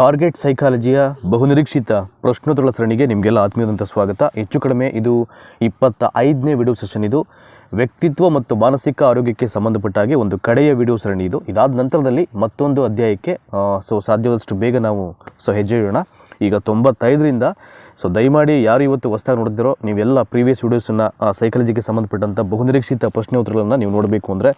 Target ಸೈಕಾಲಜಿಯ ಬಹುನಿರೀಕ್ಷಿತ ಪ್ರಶ್ನೋತ್ತರ ಸರಣಿಗೆ ನಿಮಗೆಲ್ಲ ಆತ್ಮೀಯದಂಥ ಸ್ವಾಗತ. ಹೆಚ್ಚು ಕಡಿಮೆ ಇದು ಇಪ್ಪತ್ತ ಐದನೇ ವಿಡಿಯೋ ಸೆಷನ್ ಇದು. ವ್ಯಕ್ತಿತ್ವ ಮತ್ತು ಮಾನಸಿಕ ಆರೋಗ್ಯಕ್ಕೆ ಸಂಬಂಧಪಟ್ಟ ಹಾಗೆ ಒಂದು ಕಡೆಯ ವಿಡಿಯೋ ಸರಣಿ ಇದು. ಇದಾದ ನಂತರದಲ್ಲಿ ಮತ್ತೊಂದು ಅಧ್ಯಾಯಕ್ಕೆ ಸೊ ಸಾಧ್ಯವಾದಷ್ಟು ಬೇಗ ನಾವು ಸೊ ಹೆಜ್ಜೆ ಇಡೋಣ. ಈಗ ತೊಂಬತ್ತೈದರಿಂದ ಸೊ ದಯಮಾಡಿ ಯಾರು ಇವತ್ತು ಹೊಸ್ದಾಗಿ ನೋಡಿದಿರೋ ನೀವೆಲ್ಲ ಪ್ರೀವಿಯಸ್ ವೀಡಿಯೋಸನ್ನು ಸೈಕಾಲಜಿಗೆ ಸಂಬಂಧಪಟ್ಟಂಥ ಬಹುನಿರೀಕ್ಷಿತ ಪ್ರಶ್ನೆ ಉತ್ತರಗಳನ್ನು ನೀವು ನೋಡಬೇಕು ಅಂದರೆ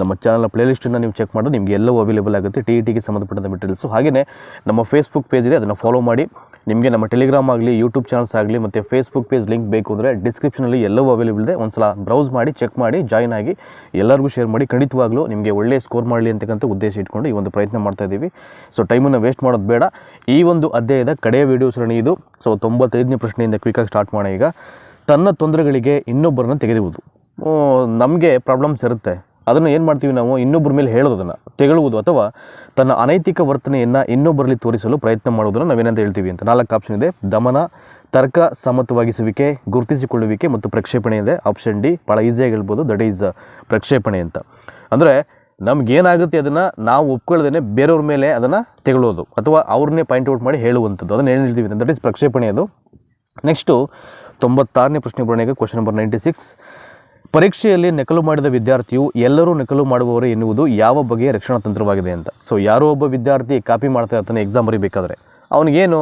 ನಮ್ಮ ಚಾನಲ್ನ ಪ್ಲೇಲಿಸ್ಟನ್ನು ನೀವು ಚೆಕ್ ಮಾಡಿ ನಿಮಗೆ ಎಲ್ಲವೂ ಅವೈಲೇಬಲ್ ಆಗುತ್ತೆ. ಟಿ ಇ ಟಿಗೆ ಸಂಬಂಧಪಟ್ಟಂಥ ಮೆಟೀರಿಯಲ್ಸು ಹಾಗೆಯೇ ನಮ್ಮ ಫೇಸ್ಬುಕ್ ಪೇಜ್ ಇದೆ, ಅದನ್ನು ಫಾಲೋ ಮಾಡಿ. ನಿಮಗೆ ನಮ್ಮ ಟೆಲಿಗ್ರಾಮ್ ಆಗಲಿ ಯೂಟ್ಯೂಬ್ ಚಾನಲ್ಸ್ ಆಗಲಿ, ಮತ್ತು ಫೇಸ್ಬುಕ್ ಪೇಜ್ ಲಿಂಕ್ ಬೇಕು ಅಂದರೆ ಡಿಸ್ಕ್ರಿಪ್ಷನಲ್ಲಿ ಎಲ್ಲವೂ ಅವೈಲೇಬಲ್ ಇದೆ. ಒಂದ್ಸಲ ಬ್ರೌಸ್ ಮಾಡಿ ಚೆಕ್ ಮಾಡಿ ಜಾಯ್ನ್ ಆಗಿ ಎಲ್ಲರಿಗೂ ಶೇರ್ ಮಾಡಿ. ಖಂಡಿತವಾಗ್ಲೂ ನಿಮಗೆ ಒಳ್ಳೆಯ ಸ್ಕೋರ್ ಮಾಡಲಿ ಅಂತಕ್ಕಂಥ ಉದ್ದೇಶ ಇಟ್ಕೊಂಡು ಈ ಒಂದು ಪ್ರಯತ್ನ ಮಾಡ್ತಾ ಇದ್ದೀವಿ. ಸೊ ಟೈಮನ್ನು ವೇಸ್ಟ್ ಮಾಡೋದು ಬೇಡ. ಈ ಒಂದು ಅಧ್ಯಾಯದ ಕಡೆಯ ವಿಡಿಯೋ ಸರಣಿ ಇದು. ಸೊ ತೊಂಬತ್ತೈದನೇ ಪ್ರಶ್ನೆಯಿಂದ ಕ್ವಿಕಾಗಿ ಸ್ಟಾರ್ಟ್ ಮಾಡೋಣ ಈಗ. ತನ್ನ ತೊಂದರೆಗಳಿಗೆ ಇನ್ನೊಬ್ಬರನ್ನು ತೆಗೆದುವುದು ನಮಗೆ ಪ್ರಾಬ್ಲಮ್ಸ್ ಇರುತ್ತೆ. ಅದನ್ನು ಏನು ಮಾಡ್ತೀವಿ ನಾವು? ಇನ್ನೊಬ್ಬರ ಮೇಲೆ ಹೇಳೋದನ್ನು, ತೆಗಳುವುದು ಅಥವಾ ತನ್ನ ಅನೈತಿಕ ವರ್ತನೆಯನ್ನು ಇನ್ನೊಬ್ಬರಲ್ಲಿ ತೋರಿಸಲು ಪ್ರಯತ್ನ ಮಾಡೋದನ್ನು ನಾವೇನಂತ ಹೇಳ್ತೀವಿ ಅಂತ. ನಾಲ್ಕು ಆಪ್ಷನ್ ಇದೆ. ದಮನ, ತರ್ಕ, ಸಮತವಾಗಿಸುವಿಕೆ, ಗುರುತಿಸಿಕೊಳ್ಳುವಿಕೆ ಮತ್ತು ಪ್ರಕ್ಷೇಪಣೆ ಇದೆ. ಆಪ್ಷನ್ ಡಿ ಭಾಳ ಈಸಿಯಾಗಿ ಹೇಳ್ಬೋದು. ದಟ್ ಈಸ್ ಪ್ರಕ್ಷೇಪಣೆ ಅಂತ. ಅಂದರೆ ನಮಗೇನಾಗುತ್ತೆ ಅದನ್ನು? ನಾವು ಒಪ್ಕೊಳ್ಳೋದೇ ಬೇರೆಯವ್ರ ಮೇಲೆ ಅದನ್ನು ತೆಗೊಳ್ಳೋದು ಅಥವಾ ಅವ್ರನ್ನೇ ಪಾಯಿಂಟ್ ಔಟ್ ಮಾಡಿ ಹೇಳುವಂಥದ್ದು. ಅದನ್ನು ಏನು ಹೇಳ್ತೀವಿ ಅಂತ ದಟ್ ಈಸ್ ಪ್ರಕ್ಷೇಪಣೆ ಅದು. ನೆಕ್ಸ್ಟು ತೊಂಬತ್ತಾರನೇ ಪ್ರಶ್ನೆ ಬರೋಣ ಕ್ವಶನ್ ನಂಬರ್ ನೈಂಟಿ ಸಿಕ್ಸ್ ಪರೀಕ್ಷೆಯಲ್ಲಿ ನಕಲು ಮಾಡಿದ ವಿದ್ಯಾರ್ಥಿಯು ಎಲ್ಲರೂ ನಕಲು ಮಾಡುವವರು ಎನ್ನುವುದು ಯಾವ ಬಗೆಯ ರಕ್ಷಣಾ ತಂತ್ರವಾಗಿದೆ ಅಂತ. ಸೊ ಯಾರೋ ಒಬ್ಬ ವಿದ್ಯಾರ್ಥಿ ಕಾಪಿ ಮಾಡ್ತಾ ಇರ್ತಾನೆ ಎಕ್ಸಾಮ್ ಬರೀಬೇಕಾದ್ರೆ. ಅವನಿಗೇನು?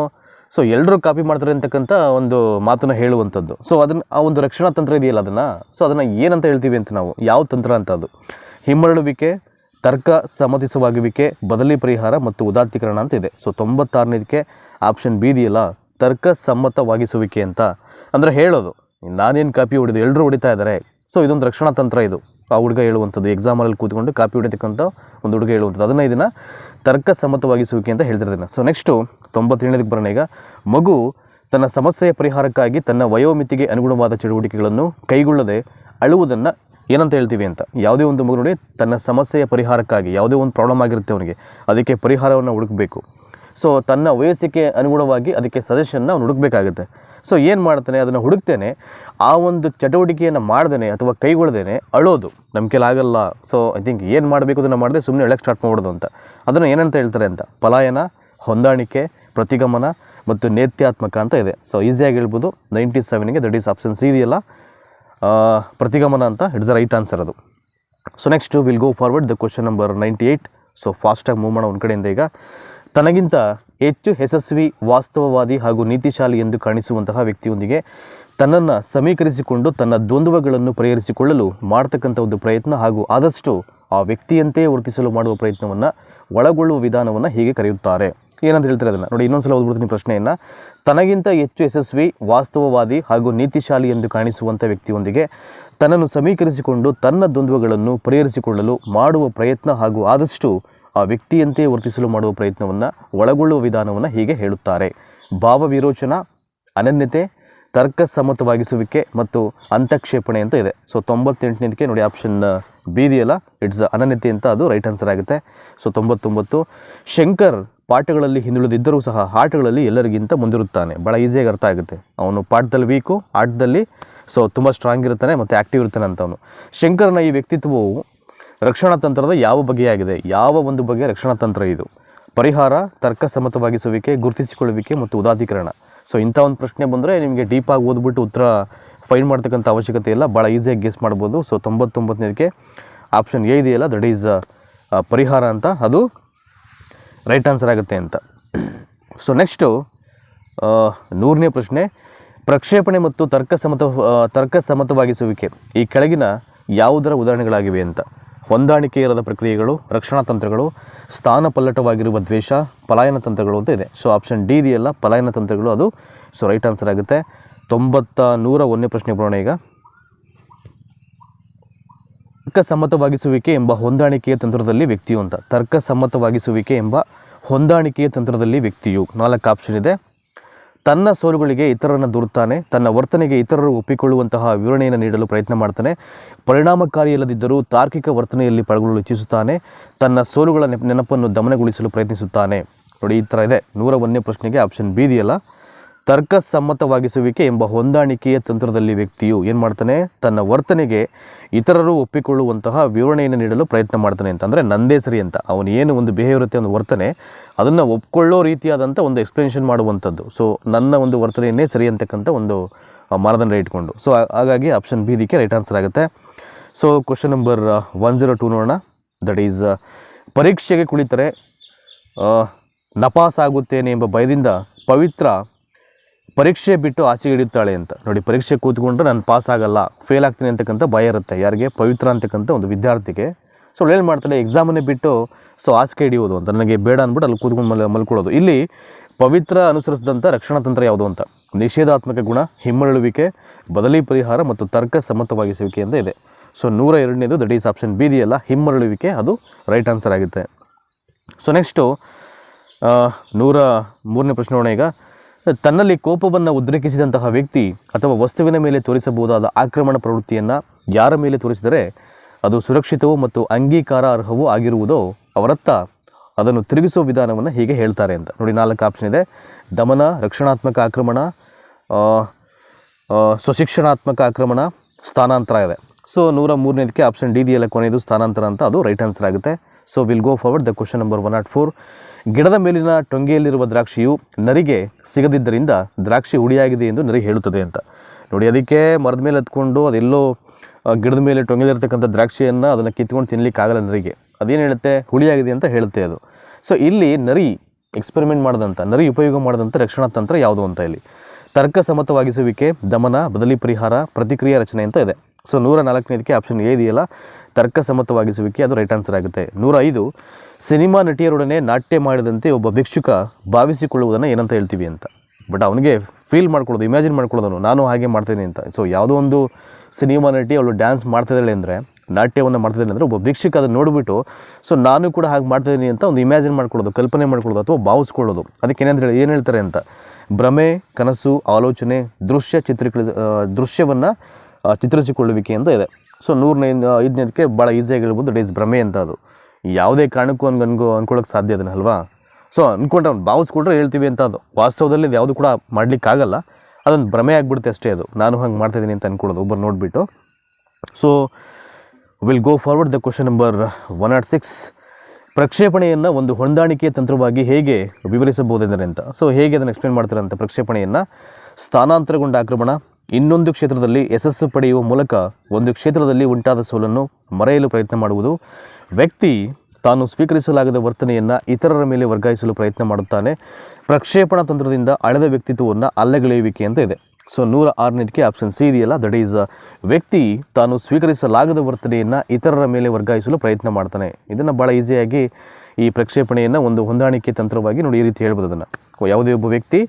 ಸೊ ಎಲ್ಲರೂ ಕಾಪಿ ಮಾಡ್ತಾರೆ ಅಂತಕ್ಕಂಥ ಒಂದು ಮಾತನ್ನು ಹೇಳುವಂಥದ್ದು. ಸೊ ಅದನ್ನು, ಆ ಒಂದು ರಕ್ಷಣಾ ತಂತ್ರ ಇದೆಯಲ್ಲ ಅದನ್ನು? ಸೊ ಅದನ್ನು ಏನಂತ ಹೇಳ್ತೀವಿ ಅಂತ ನಾವು? ಯಾವ ತಂತ್ರ ಅಂತ ಅದು? ಹಿಮ್ಮರಳುವಿಕೆ, ತರ್ಕ ಸಮ್ಮತಿಸುವಾಗುವಿಕೆ, ಬದಲಿ ಪರಿಹಾರ ಮತ್ತು ಉದಾತ್ತೀಕರಣ ಅಂತ ಇದೆ. ಸೊ ತೊಂಬತ್ತಾರನೇದಕ್ಕೆ ಆಪ್ಷನ್ ಬಿ ಇದೆಯಲ್ಲ, ತರ್ಕ ಸಮ್ಮತವಾಗಿಸುವಿಕೆ ಅಂತ. ಅಂದರೆ ಹೇಳೋದು, ನಾನೇನು ಕಾಪಿ ಹೊಡಿದು ಎಲ್ಲರೂ ಹೊಡಿತಾ ಇದ್ದಾರೆ? ಸೊ ಇದೊಂದು ರಕ್ಷಣಾ ತಂತ್ರ ಇದು. ಆ ಹುಡುಗ ಹೇಳುವಂಥದ್ದು ಎಕ್ಸಾಮಲ್ಲಿ ಕೂತ್ಕೊಂಡು ಕಾಪಿ ಹೊಡಿತಕ್ಕಂಥ ಒಂದು ಹುಡುಗ ಹೇಳುವಂಥದ್ದು. ಅದನ್ನು ಇದನ್ನು ತರ್ಕ ಸಮ್ಮತವಾಗಿಸುವಿಕೆ ಅಂತ ಹೇಳ್ತಿರೋದನ್ನು ಸೊ ನೆಕ್ಸ್ಟು ತೊಂಬತ್ತೇಳನೇದಕ್ಕೆ ಬರೋಣ ಈಗ. ಮಗು ತನ್ನ ಸಮಸ್ಯೆಯ ಪರಿಹಾರಕ್ಕಾಗಿ ತನ್ನ ವಯೋಮಿತಿಗೆ ಅನುಗುಣವಾದ ಚಟುವಟಿಕೆಗಳನ್ನು ಕೈಗೊಳ್ಳದೆ ಅಳುವುದನ್ನು ಏನಂತ ಹೇಳ್ತೀವಿ ಅಂತ. ಯಾವುದೇ ಒಂದು ಮಗು ನೋಡಿ ತನ್ನ ಸಮಸ್ಯೆಯ ಪರಿಹಾರಕ್ಕಾಗಿ, ಯಾವುದೇ ಒಂದು ಪ್ರಾಬ್ಲಮ್ ಆಗಿರುತ್ತೆ ಅವನಿಗೆ, ಅದಕ್ಕೆ ಪರಿಹಾರವನ್ನು ಹುಡುಕಬೇಕು. ಸೊ ತನ್ನ ವಯಸ್ಸಿಗೆ ಅನುಗುಣವಾಗಿ ಅದಕ್ಕೆ ಸಜೆಷನ್ನ ಅವ್ನು ಹುಡುಕಬೇಕಾಗುತ್ತೆ. ಸೊ ಏನು ಮಾಡ್ತಾನೆ, ಅದನ್ನು ಹುಡುಕ್ತೇನೆ, ಆ ಒಂದು ಚಟುವಟಿಕೆಯನ್ನು ಮಾಡ್ದೇನೆ ಅಥವಾ ಕೈಗೊಳ್ದೇನೆ ಅಳೋದು. ನಮ್ಮ ಕೈಲಿ ಆಗಲ್ಲ ಸೊ ಐ ಥಿಂಕ್ ಏನು ಮಾಡಬೇಕು ಅದನ್ನು ಮಾಡದೆ ಸುಮ್ಮನೆ ಎಳಕ್ಕೆ ಸ್ಟಾರ್ಟ್ ಮಾಡೋದು ಅಂತ. ಅದನ್ನು ಏನಂತ ಹೇಳ್ತಾರೆ ಅಂತ, ಪಲಾಯನ, ಹೊಂದಾಣಿಕೆ, ಪ್ರತಿಗಮನ ಮತ್ತು ನೇತ್ಯಾತ್ಮಕ ಅಂತ ಇದೆ. ಸೊ ಈಸಿಯಾಗಿ ಹೇಳ್ಬೋದು ನೈಂಟಿ ಸೆವೆನ್ಗೆ ದಟ್ ಈಸ್ ಆಪ್ಷನ್ ಸಿ ಇದೆಯಲ್ಲ ಪ್ರತಿಗಮನ ಅಂತ ಇಟ್ಸ್ ದ ರೈಟ್ ಆನ್ಸರ್ ಅದು. So next will go forward the question number ninety eight so ಫಾಸ್ಟಾಗಿ ಮೂವ್ ಮಾಡೋ ಒಂದು ಕಡೆಯಿಂದ ಈಗ. ತನಗಿಂತ ಹೆಚ್ಚು ಯಶಸ್ವಿ, ವಾಸ್ತವವಾದಿ ಹಾಗೂ ನೀತಿಶಾಲಿ ಎಂದು ಕಾಣಿಸುವಂತಹ ವ್ಯಕ್ತಿಯೊಂದಿಗೆ ತನ್ನನ್ನು ಸಮೀಕರಿಸಿಕೊಂಡು ತನ್ನ ದ್ವಂದ್ವಗಳನ್ನು ಪರಿಹರಿಸಿಕೊಳ್ಳಲು ಮಾಡ್ತಕ್ಕಂಥ ಒಂದು ಪ್ರಯತ್ನ ಹಾಗೂ ಆದಷ್ಟು ಆ ವ್ಯಕ್ತಿಯಂತೆಯೇ ವರ್ತಿಸಲು ಮಾಡುವ ಪ್ರಯತ್ನವನ್ನು ಒಳಗೊಳ್ಳುವ ವಿಧಾನವನ್ನು ಹೀಗೆ ಕರೆಯುತ್ತಾರೆ. ಏನಂತ ಹೇಳ್ತಾರೆ ಅದನ್ನು? ನೋಡಿ, ಇನ್ನೊಂದ್ಸಲ ಓದ್ಬಿಡ್ತೀನಿ ಪ್ರಶ್ನೆಯನ್ನು. ತನಗಿಂತ ಹೆಚ್ಚು ಯಶಸ್ವಿ, ವಾಸ್ತವವಾದಿ ಹಾಗೂ ನೀತಿಶಾಲಿ ಎಂದು ಕಾಣಿಸುವಂಥ ವ್ಯಕ್ತಿಯೊಂದಿಗೆ ತನ್ನನ್ನು ಸಮೀಕರಿಸಿಕೊಂಡು ತನ್ನ ದ್ವಂದ್ವಗಳನ್ನು ಪರಿಹರಿಸಿಕೊಳ್ಳಲು ಮಾಡುವ ಪ್ರಯತ್ನ ಹಾಗೂ ಆದಷ್ಟು ವ್ಯಕ್ತಿಯಂತೆ ವರ್ತಿಸಲು ಮಾಡುವ ಪ್ರಯತ್ನವನ್ನು, ಒಳಗೊಳ್ಳುವ ವಿಧಾನವನ್ನು ಹೀಗೆ ಹೇಳುತ್ತಾರೆ. ಭಾವ ವಿರೋಚನ ಅನನ್ಯತೆ, ತರ್ಕಸಮ್ಮತವಾಗಿಸುವಿಕೆ ಮತ್ತು ಅಂತಕ್ಷೇಪಣೆ ಅಂತ ಇದೆ. ಸೊ ತೊಂಬತ್ತೆಂಟನೇದಕ್ಕೆ ನೋಡಿ ಆಪ್ಷನ್ ಬಿ ಇದೆಯಲ್ಲ? ಇಟ್ಸ್ ಅನನ್ಯತೆ ಅಂತ ಅದು ರೈಟ್ ಆನ್ಸರ್ ಆಗುತ್ತೆ. ಸೊ ತೊಂಬತ್ತೊಂಬತ್ತು, ಶಂಕರ್ ಪಾಠಗಳಲ್ಲಿ ಹಿಂದುಳಿದಿದ್ದರೂ ಸಹ ಆಟಗಳಲ್ಲಿ ಎಲ್ಲರಿಗಿಂತ ಮುಂದಿರುತ್ತಾನೆ. ಭಾಳ ಈಸಿಯಾಗಿ ಅರ್ಥ ಆಗುತ್ತೆ. ಅವನು ಪಾಠದಲ್ಲಿ ವೀಕು ಆಟದಲ್ಲಿ ಸೊ ತುಂಬ ಸ್ಟ್ರಾಂಗ್ ಇರ್ತಾನೆ ಮತ್ತು ಆ್ಯಕ್ಟಿವ್ ಇರ್ತಾನೆ ಅಂತ ಅವನು ಶಂಕರನ ಈ ವ್ಯಕ್ತಿತ್ವವು ರಕ್ಷಣಾ ತಂತ್ರದ ಯಾವ ಬಗೆಯಾಗಿದೆ? ಯಾವ ಒಂದು ಬಗೆಯ ರಕ್ಷಣಾ ತಂತ್ರ ಇದು? ಪರಿಹಾರ, ತರ್ಕ ಸಮ್ಮತವಾಗಿಸುವಿಕೆ, ಗುರುತಿಸಿಕೊಳ್ಳುವಿಕೆ ಮತ್ತು ಉದಾತೀಕರಣ. ಸೊ ಇಂಥ ಒಂದು ಪ್ರಶ್ನೆ ಬಂದರೆ ನಿಮಗೆ ಡೀಪಾಗಿ ಓದ್ಬಿಟ್ಟು ಉತ್ತರ ಫೈಂಡ್ ಮಾಡ್ತಕ್ಕಂಥ ಅವಶ್ಯಕತೆ ಇಲ್ಲ. ಭಾಳ ಈಸಿಯಾಗಿ ಗೆಸ್ ಮಾಡ್ಬೋದು. ಸೊ ತೊಂಬತ್ತೊಂಬತ್ತನೇದಕ್ಕೆ ಆಪ್ಷನ್ ಎ ಇದೆಯಲ್ಲ? ದಟ್ ಈಸ್ ಪರಿಹಾರ ಅಂತ. ಅದು ರೈಟ್ ಆನ್ಸರ್ ಆಗುತ್ತೆ ಅಂತ. ಸೊ ನೆಕ್ಸ್ಟು ನೂರನೇ ಪ್ರಶ್ನೆ. ಪ್ರಕ್ಷೇಪಣೆ ಮತ್ತು ತರ್ಕ ಸಮತ ತರ್ಕ ಸಮ್ಮತವಾಗಿಸುವಿಕೆ. ಈ ಕೆಳಗಿನ ಯಾವುದರ ಉದಾಹರಣೆಗಳಾಗಿವೆ ಅಂತ. ಹೊಂದಾಣಿಕೆ ಇರದ ಪ್ರಕ್ರಿಯೆಗಳು, ರಕ್ಷಣಾ ತಂತ್ರಗಳು, ಸ್ಥಾನ ಪಲ್ಲಟವಾಗಿರುವ ದ್ವೇಷ, ಪಲಾಯನ ತಂತ್ರಗಳು ಅಂತ ಇದೆ. ಸೊ ಆಪ್ಷನ್ ಡಿ ಇದೆಯಲ್ಲ, ಪಲಾಯನ ತಂತ್ರಗಳು, ಅದು ಸೊ ರೈಟ್ ಆನ್ಸರ್ ಆಗುತ್ತೆ. ತೊಂಬತ್ತ ನೂರ ಒಂದನೇ ಪ್ರಶ್ನೆ ಬರೋಣ ಈಗ. ತರ್ಕಸಮ್ಮತವಾಗಿಸುವಿಕೆ ಎಂಬ ಹೊಂದಾಣಿಕೆಯ ತಂತ್ರದಲ್ಲಿ ವ್ಯಕ್ತಿಯು ಅಂತ. ತರ್ಕ ಸಮ್ಮತವಾಗಿಸುವಿಕೆ ಎಂಬ ಹೊಂದಾಣಿಕೆಯ ತಂತ್ರದಲ್ಲಿ ವ್ಯಕ್ತಿಯು. ನಾಲ್ಕು ಆಪ್ಷನ್ ಇದೆ. ತನ್ನ ಸೋಲುಗಳಿಗೆ ಇತರರನ್ನು ದೂರುತ್ತಾನೆ, ತನ್ನ ವರ್ತನೆಗೆ ಇತರರು ಒಪ್ಪಿಕೊಳ್ಳುವಂತಹ ವಿವರಣೆಯನ್ನು ನೀಡಲು ಪ್ರಯತ್ನ ಮಾಡ್ತಾನೆ. ಪರಿಣಾಮಕಾರಿಯಲ್ಲದಿದ್ದರೂ ತಾರ್ಕಿಕ ವರ್ತನೆಯಲ್ಲಿ ಪಾಲ್ಗೊಳ್ಳಲು ಇಚ್ಛಿಸುತ್ತಾನೆ, ತನ್ನ ಸೋಲುಗಳ ನೆಪ, ನೆನಪನ್ನು ದಮನಗೊಳಿಸಲು ಪ್ರಯತ್ನಿಸುತ್ತಾನೆ. ನೋಡಿ, ಈ ಥರ ಇದೆ. ನೂರ ಒಂದನೇ ಪ್ರಶ್ನೆಗೆ ಆಪ್ಷನ್ ಬಿ ಇದೆಯಲ್ಲ? ತರ್ಕಸಮ್ಮತವಾಗಿಸುವಿಕೆ ಎಂಬ ಹೊಂದಾಣಿಕೆಯ ತಂತ್ರದಲ್ಲಿ ವ್ಯಕ್ತಿಯು ಏನು ಮಾಡ್ತಾನೆ? ತನ್ನ ವರ್ತನೆಗೆ ಇತರರು ಒಪ್ಪಿಕೊಳ್ಳುವಂತಹ ವಿವರಣೆಯನ್ನು ನೀಡಲು ಪ್ರಯತ್ನ ಮಾಡ್ತಾನೆ ಅಂತಂದರೆ ನಂದೇ ಸರಿ ಅಂತ. ಅವನು ಏನು ಒಂದು ಬಿಹೇವಿಯರ್ ಇರುತ್ತೆ ಒಂದು ವರ್ತನೆ, ಅದನ್ನು ಒಪ್ಕೊಳ್ಳೋ ರೀತಿಯಾದಂಥ ಒಂದು ಎಕ್ಸ್ಪ್ಲನೇಷನ್ ಮಾಡುವಂಥದ್ದು. ಸೊ ನನ್ನ ಒಂದು ವರ್ತನೆಯನ್ನೇ ಸರಿ ಅಂತಕ್ಕಂಥ ಒಂದು ಮಾನದಂಡ ಇಟ್ಕೊಂಡು. ಸೊ ಹಾಗಾಗಿ ಆಪ್ಷನ್ ಬಿ ಇದಕ್ಕೆ ರೈಟ್ ಆನ್ಸರ್ ಆಗುತ್ತೆ. So question number one zero two ನೋಡೋಣ. ದಟ್ ಈಸ್ ಪರೀಕ್ಷೆಗೆ ಕುಳಿತರೆ ನಪಾಸಾಗುತ್ತೇನೆ ಎಂಬ ಭಯದಿಂದ ಪವಿತ್ರ ಪರೀಕ್ಷೆ ಬಿಟ್ಟು ಆಸೆ ಹಿಡಿಯುತ್ತಾಳೆ ಅಂತ. ನೋಡಿ, ಪರೀಕ್ಷೆ ಕೂತ್ಕೊಂಡ್ರೆ ನಾನು ಪಾಸ್ ಆಗಲ್ಲ ಫೇಲ್ ಆಗ್ತೀನಿ ಅಂತಕ್ಕಂಥ ಭಯ ಇರುತ್ತೆ. ಯಾರಿಗೆ? ಪವಿತ್ರ ಅಂತಕ್ಕಂಥ ಒಂದು ವಿದ್ಯಾರ್ಥಿಗೆ. ಸೊ ಅವಳು ಏನು ಮಾಡ್ತಾಳೆ? ಎಕ್ಸಾಮನ್ನೇ ಬಿಟ್ಟು ಸೊ ಆಸೆ ಹಿಡಿಯೋದು ಅಂತ. ನನಗೆ ಬೇಡ ಅಂದ್ಬಿಟ್ಟು ಅಲ್ಲಿ ಕೂತ್ಕೊಂಡು ಮಲ್, ಮಲ್ಕೊಳ್ಳೋದು. ಇಲ್ಲಿ ಪವಿತ್ರ ಅನುಸರಿಸಿದಂಥ ರಕ್ಷಣಾ ತಂತ್ರ ಯಾವುದು ಅಂತ. ನಿಷೇಧಾತ್ಮಕ ಗುಣ, ಹಿಮ್ಮರಳುವಿಕೆ, ಬದಲಿ ಪರಿಹಾರ ಮತ್ತು ತರ್ಕ ಸಮ್ಮತವಾಗಿಸುವಿಕೆ ಅಂತ ಇದೆ. ಸೊ ನೂರ ಎರಡನೇದು ದಟ್ ಈಸ್ ಆಪ್ಷನ್ ಬಿ ಇದೆಯಲ್ಲ, ಹಿಮ್ಮರಳುವಿಕೆ, ಅದು ರೈಟ್ ಆನ್ಸರ್ ಆಗುತ್ತೆ. ಸೊ ನೆಕ್ಸ್ಟು ನೂರ ಮೂರನೇ ಪ್ರಶ್ನೆ ಈಗ. ತನ್ನಲ್ಲಿ ಕೋಪವನ್ನು ಉದ್ರೇಕಿಸಿದಂತಹ ವ್ಯಕ್ತಿ ಅಥವಾ ವಸ್ತುವಿನ ಮೇಲೆ ತೋರಿಸಬಹುದಾದ ಆಕ್ರಮಣ ಪ್ರವೃತ್ತಿಯನ್ನು ಯಾರ ಮೇಲೆ ತೋರಿಸಿದರೆ ಅದು ಸುರಕ್ಷಿತವೂ ಮತ್ತು ಅಂಗೀಕಾರಾರ್ಹವೂ ಆಗಿರುವುದೋ ಅವರತ್ತ ಅದನ್ನು ತಿರುಗಿಸುವ ವಿಧಾನವನ್ನು ಹೀಗೆ ಹೇಳ್ತಾರೆ ಅಂತ. ನೋಡಿ, ನಾಲ್ಕು ಆಪ್ಷನ್ ಇದೆ. ದಮನ, ರಕ್ಷಣಾತ್ಮಕ ಆಕ್ರಮಣ ಸ್ವಶಿಕ್ಷಣಾತ್ಮಕ ಆಕ್ರಮಣ, ಸ್ಥಾನಾಂತರ ಇದೆ. ಸೊ ನೂರ ಮೂರನೇದಕ್ಕೆ ಆಪ್ಷನ್ ಡಿ ಇದೆಯಲ್ಲ ಕೊನೆಯದು ಸ್ಥಾನಾಂತರ ಅಂತ ಅದು ರೈಟ್ ಆನ್ಸರ್ ಆಗುತ್ತೆ. So will go forward the question number one nought four ಗಿಡದ ಮೇಲಿನ ಟೊಂಗೆಯಲ್ಲಿರುವ ದ್ರಾಕ್ಷಿಯು ನರಿಗೆ ಸಿಗದಿದ್ದರಿಂದ ದ್ರಾಕ್ಷಿ ಹುಡಿಯಾಗಿದೆ ಎಂದು ನರಿ ಹೇಳುತ್ತದೆ ಅಂತ. ನೋಡಿ, ಅದಕ್ಕೆ ಮರದ ಮೇಲೆ ಹತ್ಕೊಂಡು ಅದೆಲ್ಲೋ ಗಿಡದ ಮೇಲೆ ಟೊಂಗೆಲಿರ್ತಕ್ಕಂಥ ದ್ರಾಕ್ಷಿಯನ್ನು ಅದನ್ನು ಕಿತ್ಕೊಂಡು ತಿನ್ನಲಿಕ್ಕಾಗಲ್ಲ ನರಿಗೆ. ಅದೇನು ಹೇಳುತ್ತೆ? ಹುಳಿಯಾಗಿದೆ ಅಂತ ಹೇಳುತ್ತೆ ಅದು. ಸೊ ಇಲ್ಲಿ ನರಿ ಎಕ್ಸ್ಪೆರಿಮೆಂಟ್ ಮಾಡಿದಂಥ ನರಿ ಉಪಯೋಗ ಮಾಡಿದಂಥ ರಕ್ಷಣಾ ತಂತ್ರ ಯಾವುದು ಅಂತ ಇಲ್ಲಿ ತರ್ಕ ಸಮತವಾಗಿಸುವಿಕೆ ದಮನ, ಬದಲಿ ಪರಿಹಾರ, ಪ್ರತಿಕ್ರಿಯೆ ರಚನೆ ಅಂತ ಇದೆ. ಸೊ ನೂರ ನಾಲ್ಕನೇದಕ್ಕೆ ಆಪ್ಷನ್ ಎ ಇದೆಯಲ್ಲ? ತರ್ಕ ಸಮತವಾಗಿಸುವಿಕೆ ಅದು ರೈಟ್ ಆನ್ಸರ್ ಆಗುತ್ತೆ. ನೂರ ಐದು ಸಿನಿಮಾ ನಟಿಯರೊಡನೆ ನಾಟ್ಯ ಮಾಡಿದಂತೆ ಒಬ್ಬ ಭಿಕ್ಷುಕ ಭಾವಿಸಿಕೊಳ್ಳುವುದನ್ನು ಏನಂತ ಹೇಳ್ತೀವಿ ಅಂತ. ಬಟ್ ಅವನಿಗೆ ಫೀಲ್ ಮಾಡ್ಕೊಳ್ಳೋದು ಇಮ್ಯಾಜಿನ್ ಮಾಡ್ಕೊಳ್ಳೋದನು ನಾನು ಹಾಗೆ ಮಾಡ್ತೇನೆ ಅಂತ. ಸೊ ಯಾವುದೋ ಒಂದು ಸಿನಿಮಾ ನಟಿ ಅವಳು ಡ್ಯಾನ್ಸ್ ಮಾಡ್ತಿದ್ದಾಳೆ ಅಂದರೆ, ನಾಟ್ಯವನ್ನು ಮಾಡ್ತಿದ್ದಾಳೆ ಅಂದರೆ ಒಬ್ಬ ಭಿಕ್ಷುಕ ಅದನ್ನು ನೋಡಿಬಿಟ್ಟು ಸೊ ನಾನು ಕೂಡ ಹಾಗೆ ಮಾಡ್ತಿದ್ದೀನಿ ಅಂತ ಒಂದು ಇಮ್ಯಾಜಿನ್ ಮಾಡ್ಕೊಳ್ಳೋದು, ಕಲ್ಪನೆ ಮಾಡ್ಕೊಳ್ಳೋದು ಅಥವಾ ಭಾವಿಸ್ಕೊಳ್ಳೋದು. ಅದಕ್ಕೆ ಏನಂತ ಹೇಳಿ, ಏನು ಹೇಳ್ತಾರೆ ಅಂತ. ಭ್ರಮೆ, ಕನಸು, ಆಲೋಚನೆ, ದೃಶ್ಯ ಚಿತ್ರೀಕರಿಸ ದೃಶ್ಯವನ್ನು ಚಿತ್ರಿಸಿಕೊಳ್ಳುವಿಕೆ ಅಂತ ಇದೆ. ಸೊ ನೂರನೇ ಐದನೇದಕ್ಕೆ ಭಾಳ ಈಸಿಯಾಗಿ ಹೇಳ್ಬೋದು ಡೇಸ್ ಭ್ರಮೆ ಅಂತ ಅದು. ಯಾವುದೇ ಕಾರಣಕ್ಕೂ ಅವ್ನಿಗೆ ಅನ್ಕೋ ಅನ್ಕೊಳ್ಳೋಕೆ ಸಾಧ್ಯ ಅದನ್ನ, ಅಲ್ವಾ? ಸೊ ಅಂದ್ಕೊಂಡ್ರೆ ಅವ್ನು ಭಾವಿಸ್ಕೊಂಡ್ರೆ ಹೇಳ್ತೀವಿ ಅಂತ ಅದು. ವಾಸ್ತವದಲ್ಲಿ ಇದು ಯಾವುದು ಕೂಡ ಮಾಡಲಿಕ್ಕಾಗಲ್ಲ. ಅದೊಂದು ಭ್ರಮೆ ಆಗಿಬಿಡುತ್ತೆ ಅಷ್ಟೇ ಅದು. ನಾನು ಹಂಗೆ ಮಾಡ್ತಾಯಿದ್ದೀನಿ ಅಂತ ಅಂದ್ಕೊಳ್ಳೋದು ಒಬ್ಬರು ನೋಡಿಬಿಟ್ಟು. So will go forward the question number one nought six ಪ್ರಕ್ಷೇಪಣೆಯನ್ನು ಒಂದು ಹೊಂದಾಣಿಕೆಯ ತಂತ್ರವಾಗಿ ಹೇಗೆ ವಿವರಿಸಬಹುದೆಂದರೆ ಅಂತ ಸೊ ಹೇಗೆ ಅದನ್ನು ಎಕ್ಸ್ಪ್ಲೇನ್ ಮಾಡ್ತಾರೆ ಅಂತ ಪ್ರಕ್ಷೇಪಣೆಯನ್ನು. ಸ್ಥಾನಾಂತರಗೊಂಡ ಆಕ್ರಮಣ. ಇನ್ನೊಂದು ಕ್ಷೇತ್ರದಲ್ಲಿ ಯಶಸ್ಸು ಪಡೆಯುವ ಮೂಲಕ ಒಂದು ಕ್ಷೇತ್ರದಲ್ಲಿ ಉಂಟಾದ ಸೋಲನ್ನು ಮರೆಯಲು ಪ್ರಯತ್ನ ಮಾಡುವುದು. ವ್ಯಕ್ತಿ ತಾನು ಸ್ವೀಕರಿಸಲಾಗದ ವರ್ತನೆಯನ್ನು ಇತರರ ಮೇಲೆ ವರ್ಗಾಯಿಸಲು ಪ್ರಯತ್ನ ಮಾಡುತ್ತಾನೆ. ಪ್ರಕ್ಷೇಪಣ ತಂತ್ರದಿಂದ ಅಳೆದ ವ್ಯಕ್ತಿತ್ವವನ್ನು ಅಲ್ಲಗಳೆಯುವಿಕೆ ಅಂತ ಇದೆ. ಸೊ ನೂರ ಆರನೇದಕ್ಕೆ ಆಪ್ಷನ್ ಸಿ ಇದೆಯಲ್ಲ? ದಟ್ ಈಸ್ ವ್ಯಕ್ತಿ ತಾನು ಸ್ವೀಕರಿಸಲಾಗದ ವರ್ತನೆಯನ್ನು ಇತರರ ಮೇಲೆ ವರ್ಗಾಯಿಸಲು ಪ್ರಯತ್ನ ಮಾಡ್ತಾನೆ. ಇದನ್ನು ಭಾಳ ಈಸಿಯಾಗಿ ಈ ಪ್ರಕ್ಷೇಪಣೆಯನ್ನು ಒಂದು ಹೊಂದಾಣಿಕೆ ತಂತ್ರವಾಗಿ ನೋಡಿ ಈ ರೀತಿ ಹೇಳ್ಬೋದು ಅದನ್ನು. ಯಾವುದೇ ಒಬ್ಬ ವ್ಯಕ್ತಿ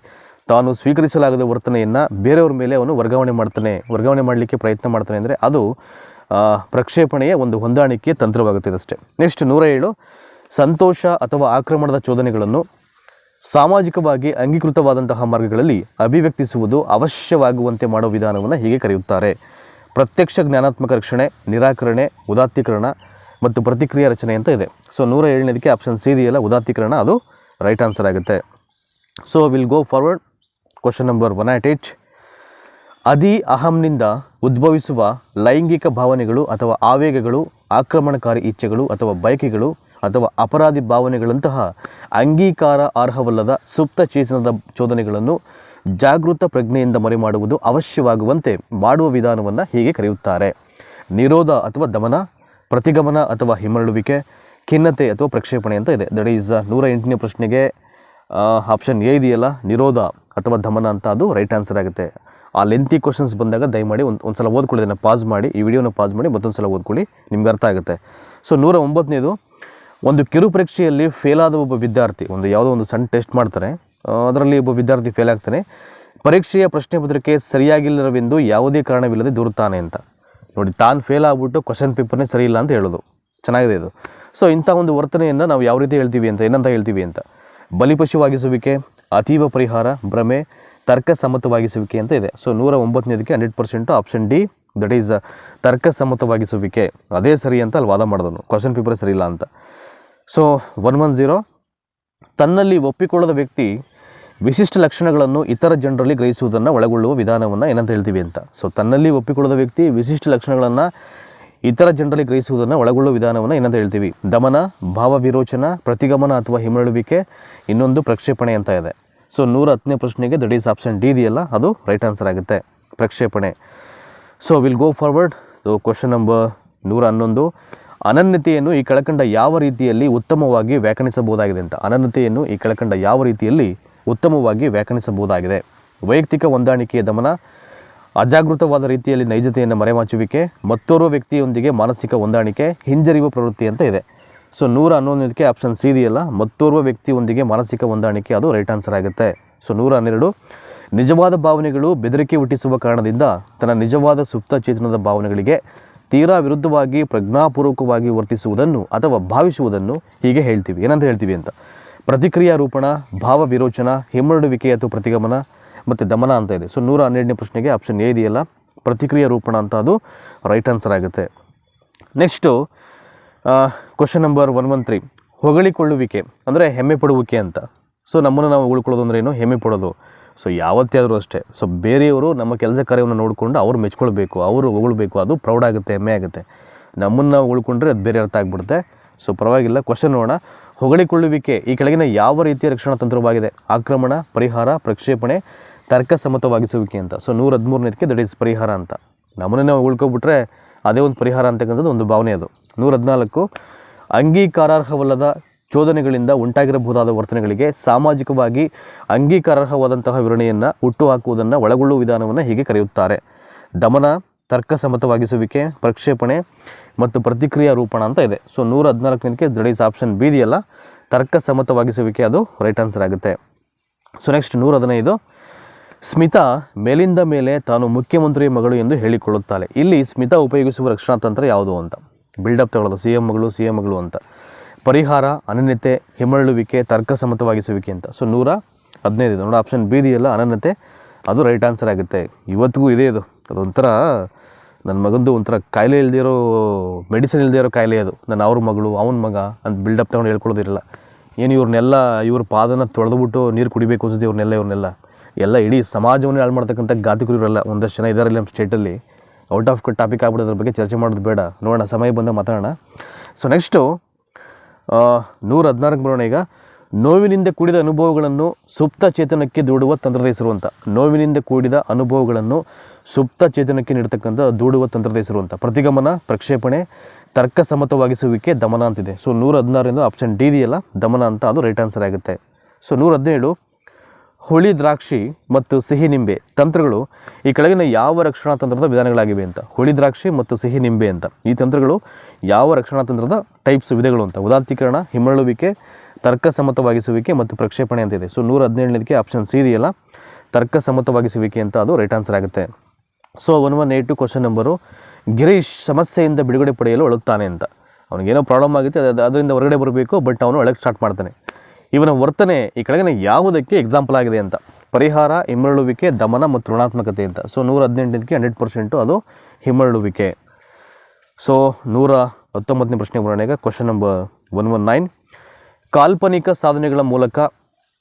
ತಾನು ಸ್ವೀಕರಿಸಲಾಗದ ವರ್ತನೆಯನ್ನು ಬೇರೆಯವ್ರ ಮೇಲೆ ಅವನು ವರ್ಗಾವಣೆ ಮಾಡ್ತಾನೆ. ವರ್ಗಾವಣೆ ಮಾಡಲಿಕ್ಕೆ ಪ್ರಯತ್ನ ಮಾಡ್ತಾನೆ ಅಂದರೆ ಅದು ಪ್ರಕ್ಷೇಪಣೆಯ ಒಂದು ಹೊಂದಾಣಿಕೆಯ ತಂತ್ರವಾಗುತ್ತದೆ ಅಷ್ಟೇ ನೆಕ್ಸ್ಟ್ ನೂರ ಏಳು ಸಂತೋಷ ಅಥವಾ ಆಕ್ರಮಣದ ಚೋದನೆಗಳನ್ನು ಸಾಮಾಜಿಕವಾಗಿ ಅಂಗೀಕೃತವಾದಂತಹ ಮಾರ್ಗಗಳಲ್ಲಿ ಅಭಿವ್ಯಕ್ತಿಸುವುದು ಅವಶ್ಯವಾಗುವಂತೆ ಮಾಡುವ ವಿಧಾನವನ್ನು ಹೀಗೆ ಕರೆಯುತ್ತಾರೆ. ಪ್ರತ್ಯಕ್ಷ ಜ್ಞಾನಾತ್ಮಕ ರಕ್ಷಣೆ, ನಿರಾಕರಣೆ, ಉದಾತ್ತೀಕರಣ ಮತ್ತು ಪ್ರತಿಕ್ರಿಯೆ ರಚನೆ ಅಂತ ಇದೆ. ಸೊ ನೂರ ಏಳನೇದಕ್ಕೆ ಆಪ್ಷನ್ ಸಿ ಇದೆಯಲ್ಲ, ಉದಾತ್ತೀಕರಣ, ಅದು ರೈಟ್ ಆನ್ಸರ್ ಆಗುತ್ತೆ. So will go forward question number one nought eight ಅದಿ ಅಹಂನಿಂದ ಉದ್ಭವಿಸುವ ಲೈಂಗಿಕ ಭಾವನೆಗಳು ಅಥವಾ ಆವೇಗಗಳು, ಆಕ್ರಮಣಕಾರಿ ಇಚ್ಛೆಗಳು ಅಥವಾ ಬಯಕೆಗಳು ಅಥವಾ ಅಪರಾಧಿ ಭಾವನೆಗಳಂತಹ ಅಂಗೀಕಾರ ಅರ್ಹವಲ್ಲದ ಸುಪ್ತ ಚೇತನದ ಚೋದನೆಗಳನ್ನು ಜಾಗೃತ ಪ್ರಜ್ಞೆಯಿಂದ ಮರೆಮಾಡುವುದು ಅವಶ್ಯವಾಗುವಂತೆ ಮಾಡುವ ವಿಧಾನವನ್ನು ಹೀಗೆ ಕರೆಯುತ್ತಾರೆ. ನಿರೋಧ ಅಥವಾ ದಮನ, ಪ್ರತಿಗಮನ ಅಥವಾ ಹಿಮ್ಮರಳುವಿಕೆ ಖಿನ್ನತೆ ಅಥವಾ ಪ್ರಕ್ಷೇಪಣೆ ಅಂತ ಇದೆ. ದಟ್ ಈಸ್ ನೂರ ಎಂಟನೇ ಪ್ರಶ್ನೆಗೆ ಆಪ್ಷನ್ ಎ ಇದೆಯಲ್ಲ? ನಿರೋಧ ಅಥವಾ ದಮನ ಅಂತ ಅದು ರೈಟ್ ಆನ್ಸರ್ ಆಗುತ್ತೆ. ಆ ಲೆಂತಿ ಕ್ವಶನ್ಸ್ ಬಂದಾಗ ದಯಮಾಡಿ ಒಂದು ಒಂದು ಸಲ ಓದ್ಕೊಳ್ಳಿ ಅದನ್ನು ಪಾಸ್ ಮಾಡಿ, ಈ ವಿಡಿಯೋನ ಪಾಸ್ ಮಾಡಿ ಮತ್ತೊಂದು ಸಲ ಓದ್ಕೊಳ್ಳಿ, ನಿಮ್ಗೆ ಅರ್ಥ ಆಗುತ್ತೆ. ಸೊ ನೂರ ಒಂಬತ್ತನೇದು, ಒಂದು ಕಿರು ಪರೀಕ್ಷೆಯಲ್ಲಿ ಫೇಲ್ ಆದ ಒಬ್ಬ ವಿದ್ಯಾರ್ಥಿ, ಒಂದು ಯಾವುದೋ ಒಂದು ಸಣ್ಣ ಟೆಸ್ಟ್ ಮಾಡ್ತಾರೆ. ಅದರಲ್ಲಿ ಒಬ್ಬ ವಿದ್ಯಾರ್ಥಿ ಫೇಲ್ ಆಗ್ತಾನೆ. ಪರೀಕ್ಷೆಯ ಪ್ರಶ್ನೆ ಪತ್ರಿಕೆ ಸರಿಯಾಗಿಲ್ಲವೆಂದು ಯಾವುದೇ ಕಾರಣವಿಲ್ಲದೆ ದೂರುತ್ತಾನೆ ಅಂತ. ನೋಡಿ, ತಾನು ಫೇಲ್ ಆಗ್ಬಿಟ್ಟು ಕ್ವಶನ್ ಪೇಪರ್ನೇ ಸರಿ ಇಲ್ಲ ಅಂತ ಹೇಳೋದು. ಚೆನ್ನಾಗಿದೆ ಇದು. ಸೊ ಇಂಥ ಒಂದು ವರ್ತನೆಯನ್ನು ನಾವು ಯಾವ ರೀತಿ ಹೇಳ್ತೀವಿ ಅಂತ, ಏನಂತ ಹೇಳ್ತೀವಿ ಅಂತ. ಬಲಿಪಶುವಾಗಿಸುವಿಕೆ, ಅತೀವ ಪರಿಹಾರ, ಭ್ರಮೆ ತರ್ಕ ಸಮ್ಮತವಾಗಿಸುವಿಕೆ ಅಂತ ಇದೆ. ಸೊ ನೂರ ಒಂಬತ್ತನೇದಕ್ಕೆ hundred percent option D that is ತರ್ಕ ಸಮ್ಮತವಾಗಿಸುವಿಕೆ ಅದೇ ಸರಿ ಅಂತ ಅಲ್ಲಿ ವಾದ ಮಾಡಿದನು ಕ್ವಶನ್ ಪೇಪರ್ ಸರಿ ಇಲ್ಲ ಅಂತ. ಸೊ ಒನ್ ಒನ್ ಝೀರೋ ತನ್ನಲ್ಲಿ ಒಪ್ಪಿಕೊಳ್ಳದ ವ್ಯಕ್ತಿ ವಿಶಿಷ್ಟ ಲಕ್ಷಣಗಳನ್ನು ಇತರ ಜನರಲ್ಲಿ ಗ್ರಹಿಸುವುದನ್ನು ಒಳಗೊಳ್ಳುವ ವಿಧಾನವನ್ನು ಏನಂತ ಹೇಳ್ತೀವಿ ಅಂತ. ಸೊ ತನ್ನಲ್ಲಿ ಒಪ್ಪಿಕೊಳ್ಳದ ವ್ಯಕ್ತಿ ವಿಶಿಷ್ಟ ಲಕ್ಷಣಗಳನ್ನು ಇತರ ಜನರಲ್ಲಿ ಗ್ರಹಿಸುವುದನ್ನು ಒಳಗೊಳ್ಳುವ ವಿಧಾನವನ್ನು ಏನಂತ ಹೇಳ್ತೀವಿ. ದಮನ ಭಾವ ವಿರೋಚನ ಪ್ರತಿಗಮನ ಅಥವಾ ಹಿಮಳುವಿಕೆ ಇನ್ನೊಂದು ಪ್ರಕ್ಷೇಪಣೆ ಅಂತ ಇದೆ. ಸೊ ನೂರ ಹತ್ತನೇ ಪ್ರಶ್ನೆಗೆ ದಟ್ ಈಸ್ ಆಪ್ಷನ್ ಡಿ ಇದೆಯಲ್ಲ, ಅದು ರೈಟ್ ಆನ್ಸರ್ ಆಗುತ್ತೆ. ಪ್ರಕ್ಷೇಪಣೆ. So will go forward so question number ನೂರ ಹನ್ನೊಂದು. ಅನನ್ಯತೆಯನ್ನು ಈ ಕೆಳಕಂಡ ಯಾವ ರೀತಿಯಲ್ಲಿ ಉತ್ತಮವಾಗಿ ವ್ಯಾಖ್ಯಾನಿಸಬಹುದಾಗಿದೆ ಅಂತ. ಅನನ್ಯತೆಯನ್ನು ಈ ಕೆಳಕಂಡ ಯಾವ ರೀತಿಯಲ್ಲಿ ಉತ್ತಮವಾಗಿ ವ್ಯಾಖ್ಯಾನಿಸಬಹುದಾಗಿದೆ. ವೈಯಕ್ತಿಕ ಹೊಂದಾಣಿಕೆಯ ದಮನ, ಅಜಾಗೃತವಾದ ರೀತಿಯಲ್ಲಿ ನೈಜತೆಯನ್ನು ಮರೆಮಾಚುವಿಕೆ, ಮತ್ತೋರ್ವ ವ್ಯಕ್ತಿಯೊಂದಿಗೆ ಮಾನಸಿಕ ಹೊಂದಾಣಿಕೆ ಹಿಂಜರಿಯುವ ಪ್ರವೃತ್ತಿ ಅಂತ ಇದೆ. ಸೊ ನೂರ ಹನ್ನೊಂದಕ್ಕೆ ಆಪ್ಷನ್ ಸಿ ಇದೆಯಲ್ಲ? ಮತ್ತೋರ್ವ ವ್ಯಕ್ತಿಯೊಂದಿಗೆ ಮಾನಸಿಕ ಹೊಂದಾಣಿಕೆ, ಅದು ರೈಟ್ ಆನ್ಸರ್ ಆಗುತ್ತೆ. ಸೊ ನೂರ ಹನ್ನೆರಡು. ನಿಜವಾದ ಭಾವನೆಗಳು ಬೆದರಿಕೆ ಹುಟ್ಟಿಸುವ ಕಾರಣದಿಂದ ತನ್ನ ನಿಜವಾದ ಸುಪ್ತ ಚೇತನದ ಭಾವನೆಗಳಿಗೆ ತೀರಾ ವಿರುದ್ಧವಾಗಿ, ಪ್ರಜ್ಞಾಪೂರ್ವಕವಾಗಿ ವರ್ತಿಸುವುದನ್ನು ಅಥವಾ ಭಾವಿಸುವುದನ್ನು ಹೀಗೆ ಹೇಳ್ತೀವಿ. ಏನಂತ ಹೇಳ್ತೀವಿ ಅಂತ? ಪ್ರತಿಕ್ರಿಯಾ ರೂಪಣ, ಭಾವ ವಿರೋಚನ, ಹಿಮ್ಮಡುವಿಕೆ ಅಥವಾ ಪ್ರತಿಗಮನ ಮತ್ತು ದಮನ ಅಂತ ಇದೆ. ಸೊ ನೂರ ಹನ್ನೆರಡನೇ ಪ್ರಶ್ನೆಗೆ ಆಪ್ಷನ್ ಎ ಇದೆಯಲ್ಲ? ಪ್ರತಿಕ್ರಿಯಾ ರೂಪಣ ಅಂತ ಅದು ರೈಟ್ ಆನ್ಸರ್ ಆಗುತ್ತೆ. Next question number one one three ಹೊಗಳಿಕೊಳ್ಳುವಿಕೆ ಅಂದರೆ ಹೆಮ್ಮೆ ಪಡುವಿಕೆ ಅಂತ. ಸೊ ನಮ್ಮನ್ನು ನಾವು ಉಳ್ಕೊಳ್ಳೋದು ಅಂದ್ರೆ ಏನು? ಹೆಮ್ಮೆ ಪಡೋದು. ಸೊ ಯಾವತ್ತೇ ಆದರೂ ಅಷ್ಟೇ. ಸೊ ಬೇರೆಯವರು ನಮ್ಮ ಕೆಲಸ ಕಾರ್ಯವನ್ನು ನೋಡಿಕೊಂಡು ಅವ್ರು ಮೆಚ್ಕೊಳ್ಬೇಕು, ಅವರು ಹೊಗಳ್ಬೇಕು, ಅದು ಪ್ರೌಡ್ ಆಗುತ್ತೆ, ಹೆಮ್ಮೆ ಆಗುತ್ತೆ. ನಮ್ಮನ್ನು ನಾವು ಉಳ್ಕೊಂಡ್ರೆ ಅದು ಬೇರೆ ಅರ್ಥ ಆಗ್ಬಿಡುತ್ತೆ. ಸೊ ಪರವಾಗಿಲ್ಲ ಕ್ವಶನ್ ನೋಡೋಣ. ಹೊಗಳಿಕೊಳ್ಳುವಿಕೆ ಈ ಕೆಳಗಿನ ಯಾವ ರೀತಿಯ ರಕ್ಷಣಾ ತಂತ್ರವಾಗಿದೆ? ಆಕ್ರಮಣ, ಪರಿಹಾರ, ಪ್ರಕ್ಷೇಪಣೆ ತರ್ಕಸಮ್ಮತವಾಗಿಸುವಿಕೆ ಅಂತ. ಸೊ ನೂರ ಹದಿಮೂರನೇದಕ್ಕೆ ದಟ್ ಈಸ್ ಪರಿಹಾರ ಅಂತ. ನಮ್ಮನ್ನೇ ನಾವು ಉಳ್ಕೊಬಿಟ್ರೆ ಅದೇ ಒಂದು ಪರಿಹಾರ ಅಂತಕ್ಕಂಥದ್ದು ಒಂದು ಭಾವನೆ ಅದು. ನೂರ ಹದಿನಾಲ್ಕು ಅಂಗೀಕಾರಾರ್ಹವಲ್ಲದ ಚೋದನೆಗಳಿಂದ ಉಂಟಾಗಿರಬಹುದಾದ ವರ್ತನೆಗಳಿಗೆ ಸಾಮಾಜಿಕವಾಗಿ ಅಂಗೀಕಾರಾರ್ಹವಾದಂತಹ ವಿವರಣೆಯನ್ನು ಹುಟ್ಟುಹಾಕುವುದನ್ನು ಒಳಗೊಳ್ಳುವ ವಿಧಾನವನ್ನು ಹೀಗೆ ಕರೆಯುತ್ತಾರೆ. ದಮನ, ತರ್ಕಸಮ್ಮತವಾಗಿಸುವಿಕೆ, ಪ್ರಕ್ಷೇಪಣೆ ಮತ್ತು ಪ್ರತಿಕ್ರಿಯಾ ರೂಪಣ ಅಂತ ಇದೆ. ಸೊ ನೂರ ಹದಿನಾಲ್ಕನೇದಕ್ಕೆ ದಟ್ ಆಪ್ಷನ್ ಬಿ ಇದೆಯಲ್ಲ? ತರ್ಕಸಮ್ಮತವಾಗಿಸುವಿಕೆ ಅದು ರೈಟ್ ಆನ್ಸರ್ ಆಗುತ್ತೆ. ಸೊ ನೆಕ್ಸ್ಟ್ ನೂರ ಹದಿನೈದು ಸ್ಮಿತಾ ಮೇಲಿಂದ ಮೇಲೆ ತಾನು ಮುಖ್ಯಮಂತ್ರಿಯ ಮಗಳು ಎಂದು ಹೇಳಿಕೊಳ್ಳುತ್ತಾಳೆ. ಇಲ್ಲಿ ಸ್ಮಿತಾ ಉಪಯೋಗಿಸುವ ರಕ್ಷಣಾ ತಂತ್ರ ಯಾವುದು ಅಂತ? ಬಿಲ್ಡಪ್ ತಗೊಳ್ಳೋದು ಸಿ ಎಂ ಮಗಳು ಸಿ ಎಂ ಮಗಳು ಅಂತ. ಪರಿಹಾರ, ಅನನ್ಯತೆ ತರ್ಕ ತರ್ಕಸಮ್ಮತವಾಗಿಸುವಿಕೆ ಅಂತ. ಸೊ ನೂರ ಹದಿನೈದು ನೋಡಿ ಆಪ್ಷನ್ ಬಿ ಇದೆಯಲ್ಲ ಅನನ್ಯತೆ, ಅದು ರೈಟ್ ಆನ್ಸರ್ ಆಗುತ್ತೆ. ಇವತ್ತಿಗೂ ಇದೆ ಅದು ಅದೊಂಥರ ನನ್ನ ಮಗಂದು ಒಂಥರ ಕಾಯಿಲೆ ಇಲ್ದಿರೋ ಮೆಡಿಸಿನ್ ಇಲ್ಲದೇ ಇರೋ ಕಾಯಿಲೆ ಅದು. ನನ್ನ ಅವ್ರ ಮಗಳು, ಅವನ ಮಗ ಅಂತ ಬಿಲ್ಡಪ್ ತಗೊಂಡು ಹೇಳ್ಕೊಳ್ಳೋದಿರಲ್ಲ. ಏನು ಇವ್ರನ್ನೆಲ್ಲ, ಇವ್ರ ಪಾದನ ತೊಳೆದ್ಬಿಟ್ಟು ನೀರು ಕುಡಿಬೇಕು ಅನ್ಸುತ್ತೆ, ಇವ್ರನ್ನೆಲ್ಲ ಇವ್ರನ್ನೆಲ್ಲ. ಎಲ್ಲ ಇಡೀ ಸಮಾಜವನ್ನು ಹಾಳು ಮಾಡ್ತಕ್ಕಂಥ ಇರಲ್ಲ ಒಂದಷ್ಟು ಜನ ಇದ್ದಾರೆ ನಮ್ಮ ಸ್ಟೇಟಲ್ಲಿ ಔಟ್ ಆಫ್ ಟಾಪಿಕ್ ಆಗ್ಬಿಡೋದ್ರ ಬಗ್ಗೆ ಚರ್ಚೆ ಮಾಡೋದು ಬೇಡ. ನೋಡೋಣ, ಸಮಯ ಬಂದ ಮಾತಾಡೋಣ. ಸೊ ನೆಕ್ಸ್ಟು ನೂರ ಹದಿನಾರಕ್ಕೆ ಬರೋಣ ಈಗ. ನೋವಿನಿಂದ ಕೂಡಿದ ಅನುಭವಗಳನ್ನು ಸುಪ್ತ ಚೇತನಕ್ಕೆ ದೂಡುವ ತಂತ್ರದ ಹೆಸರು ಅಂತ. ನೋವಿನಿಂದ ಕೂಡಿದ ಅನುಭವಗಳನ್ನು ಸುಪ್ತ ಚೇತನಕ್ಕೆ ನೀಡತಕ್ಕಂಥ ದೂಡುವ ತಂತ್ರದ ಹೆಸರು ಅಂತ. ಪ್ರತಿಗಮನ, ಪ್ರಕ್ಷೇಪಣೆ, ತರ್ಕ ಸಮ್ಮತವಾಗಿಸುವಿಕೆ, ದಮನ ಅಂತಿದೆ. ಸೊ ನೂರ ಹದಿನಾರರಿಂದ ಆಪ್ಷನ್ ಡಿ ಇದೆಯಲ್ಲ, ದಮನ ಅಂತ ಅದು ರೈಟ್ ಆನ್ಸರ್ ಆಗುತ್ತೆ. ಸೊ ನೂರ ಹದಿನೇಳು ಹುಳಿ, ದ್ರಾಕ್ಷಿ ಮತ್ತು ಸಿಹಿ ನಿಂಬೆ ತಂತ್ರಗಳು ಈ ಕೆಳಗಿನ ಯಾವ ರಕ್ಷಣಾ ತಂತ್ರದ ವಿಧಾನಗಳಾಗಿವೆ ಅಂತ? ಹುಳಿ, ದ್ರಾಕ್ಷಿ ಮತ್ತು ಸಿಹಿ ನಿಂಬೆ ಅಂತ. ಈ ತಂತ್ರಗಳು ಯಾವ ರಕ್ಷಣಾ ತಂತ್ರದ ಟೈಪ್ಸ್ ವಿಧಗಳು ಅಂತ? ಉದಾತ್ತೀಕರಣ ಹಿಮ್ಮಳುವಿಕೆ ತರ್ಕಸಮ್ಮತವಾಗಿಸುವಿಕೆ ಮತ್ತು ಪ್ರಕ್ಷೇಪಣೆ ಅಂತ ಇದೆ. ಸೊ ನೂರ ಹದಿನೇಳನೇದಕ್ಕೆ ಆಪ್ಷನ್ ಸಿ ಇದೆಯಲ್ಲ? ತರ್ಕಸಮ್ಮತವಾಗಿಸುವಿಕೆ ಅಂತ ಅದು ರೈಟ್ ಆನ್ಸರ್ ಆಗುತ್ತೆ. So one one eight to question number Girish ಸಮಸ್ಯೆಯಿಂದ ಬಿಡುಗಡೆ ಪಡೆಯಲು ಅಳುತ್ತಾನೆ ಅಂತ. ಅವನಿಗೇನೋ ಪ್ರಾಬ್ಲಮ್ ಆಗುತ್ತೆ, ಅದು ಅದರಿಂದ ಹೊರಗಡೆ ಬರಬೇಕು ಬಟ್ ಅವನು ಒಳಗೆ ಸ್ಟಾರ್ಟ್ ಮಾಡ್ತಾನೆ. ಇವನ ವರ್ತನೆ ಈ ಕೆಳಗಿನ ಯಾವುದಕ್ಕೆ ಎಕ್ಸಾಂಪಲ್ ಆಗಿದೆ ಅಂತ. ಪರಿಹಾರ, ಹಿಮ್ಮರಳುವಿಕೆ, ದಮನ ಮತ್ತು ಋಣಾತ್ಮಕತೆ ಅಂತ. ಸೊ ನೂರ ಹದಿನೆಂಟಕ್ಕೆ ಹಂಡ್ರೆಡ್ ಪರ್ಸೆಂಟು ಅದು ಹಿಮ್ಮರಳುವಿಕೆ. ಸೊ ನೂರ ಹತ್ತೊಂಬತ್ತನೇ ಪ್ರಶ್ನೆ ಈಗ. Question number one one nine ಕಾಲ್ಪನಿಕ ಸಾಧನೆಗಳ ಮೂಲಕ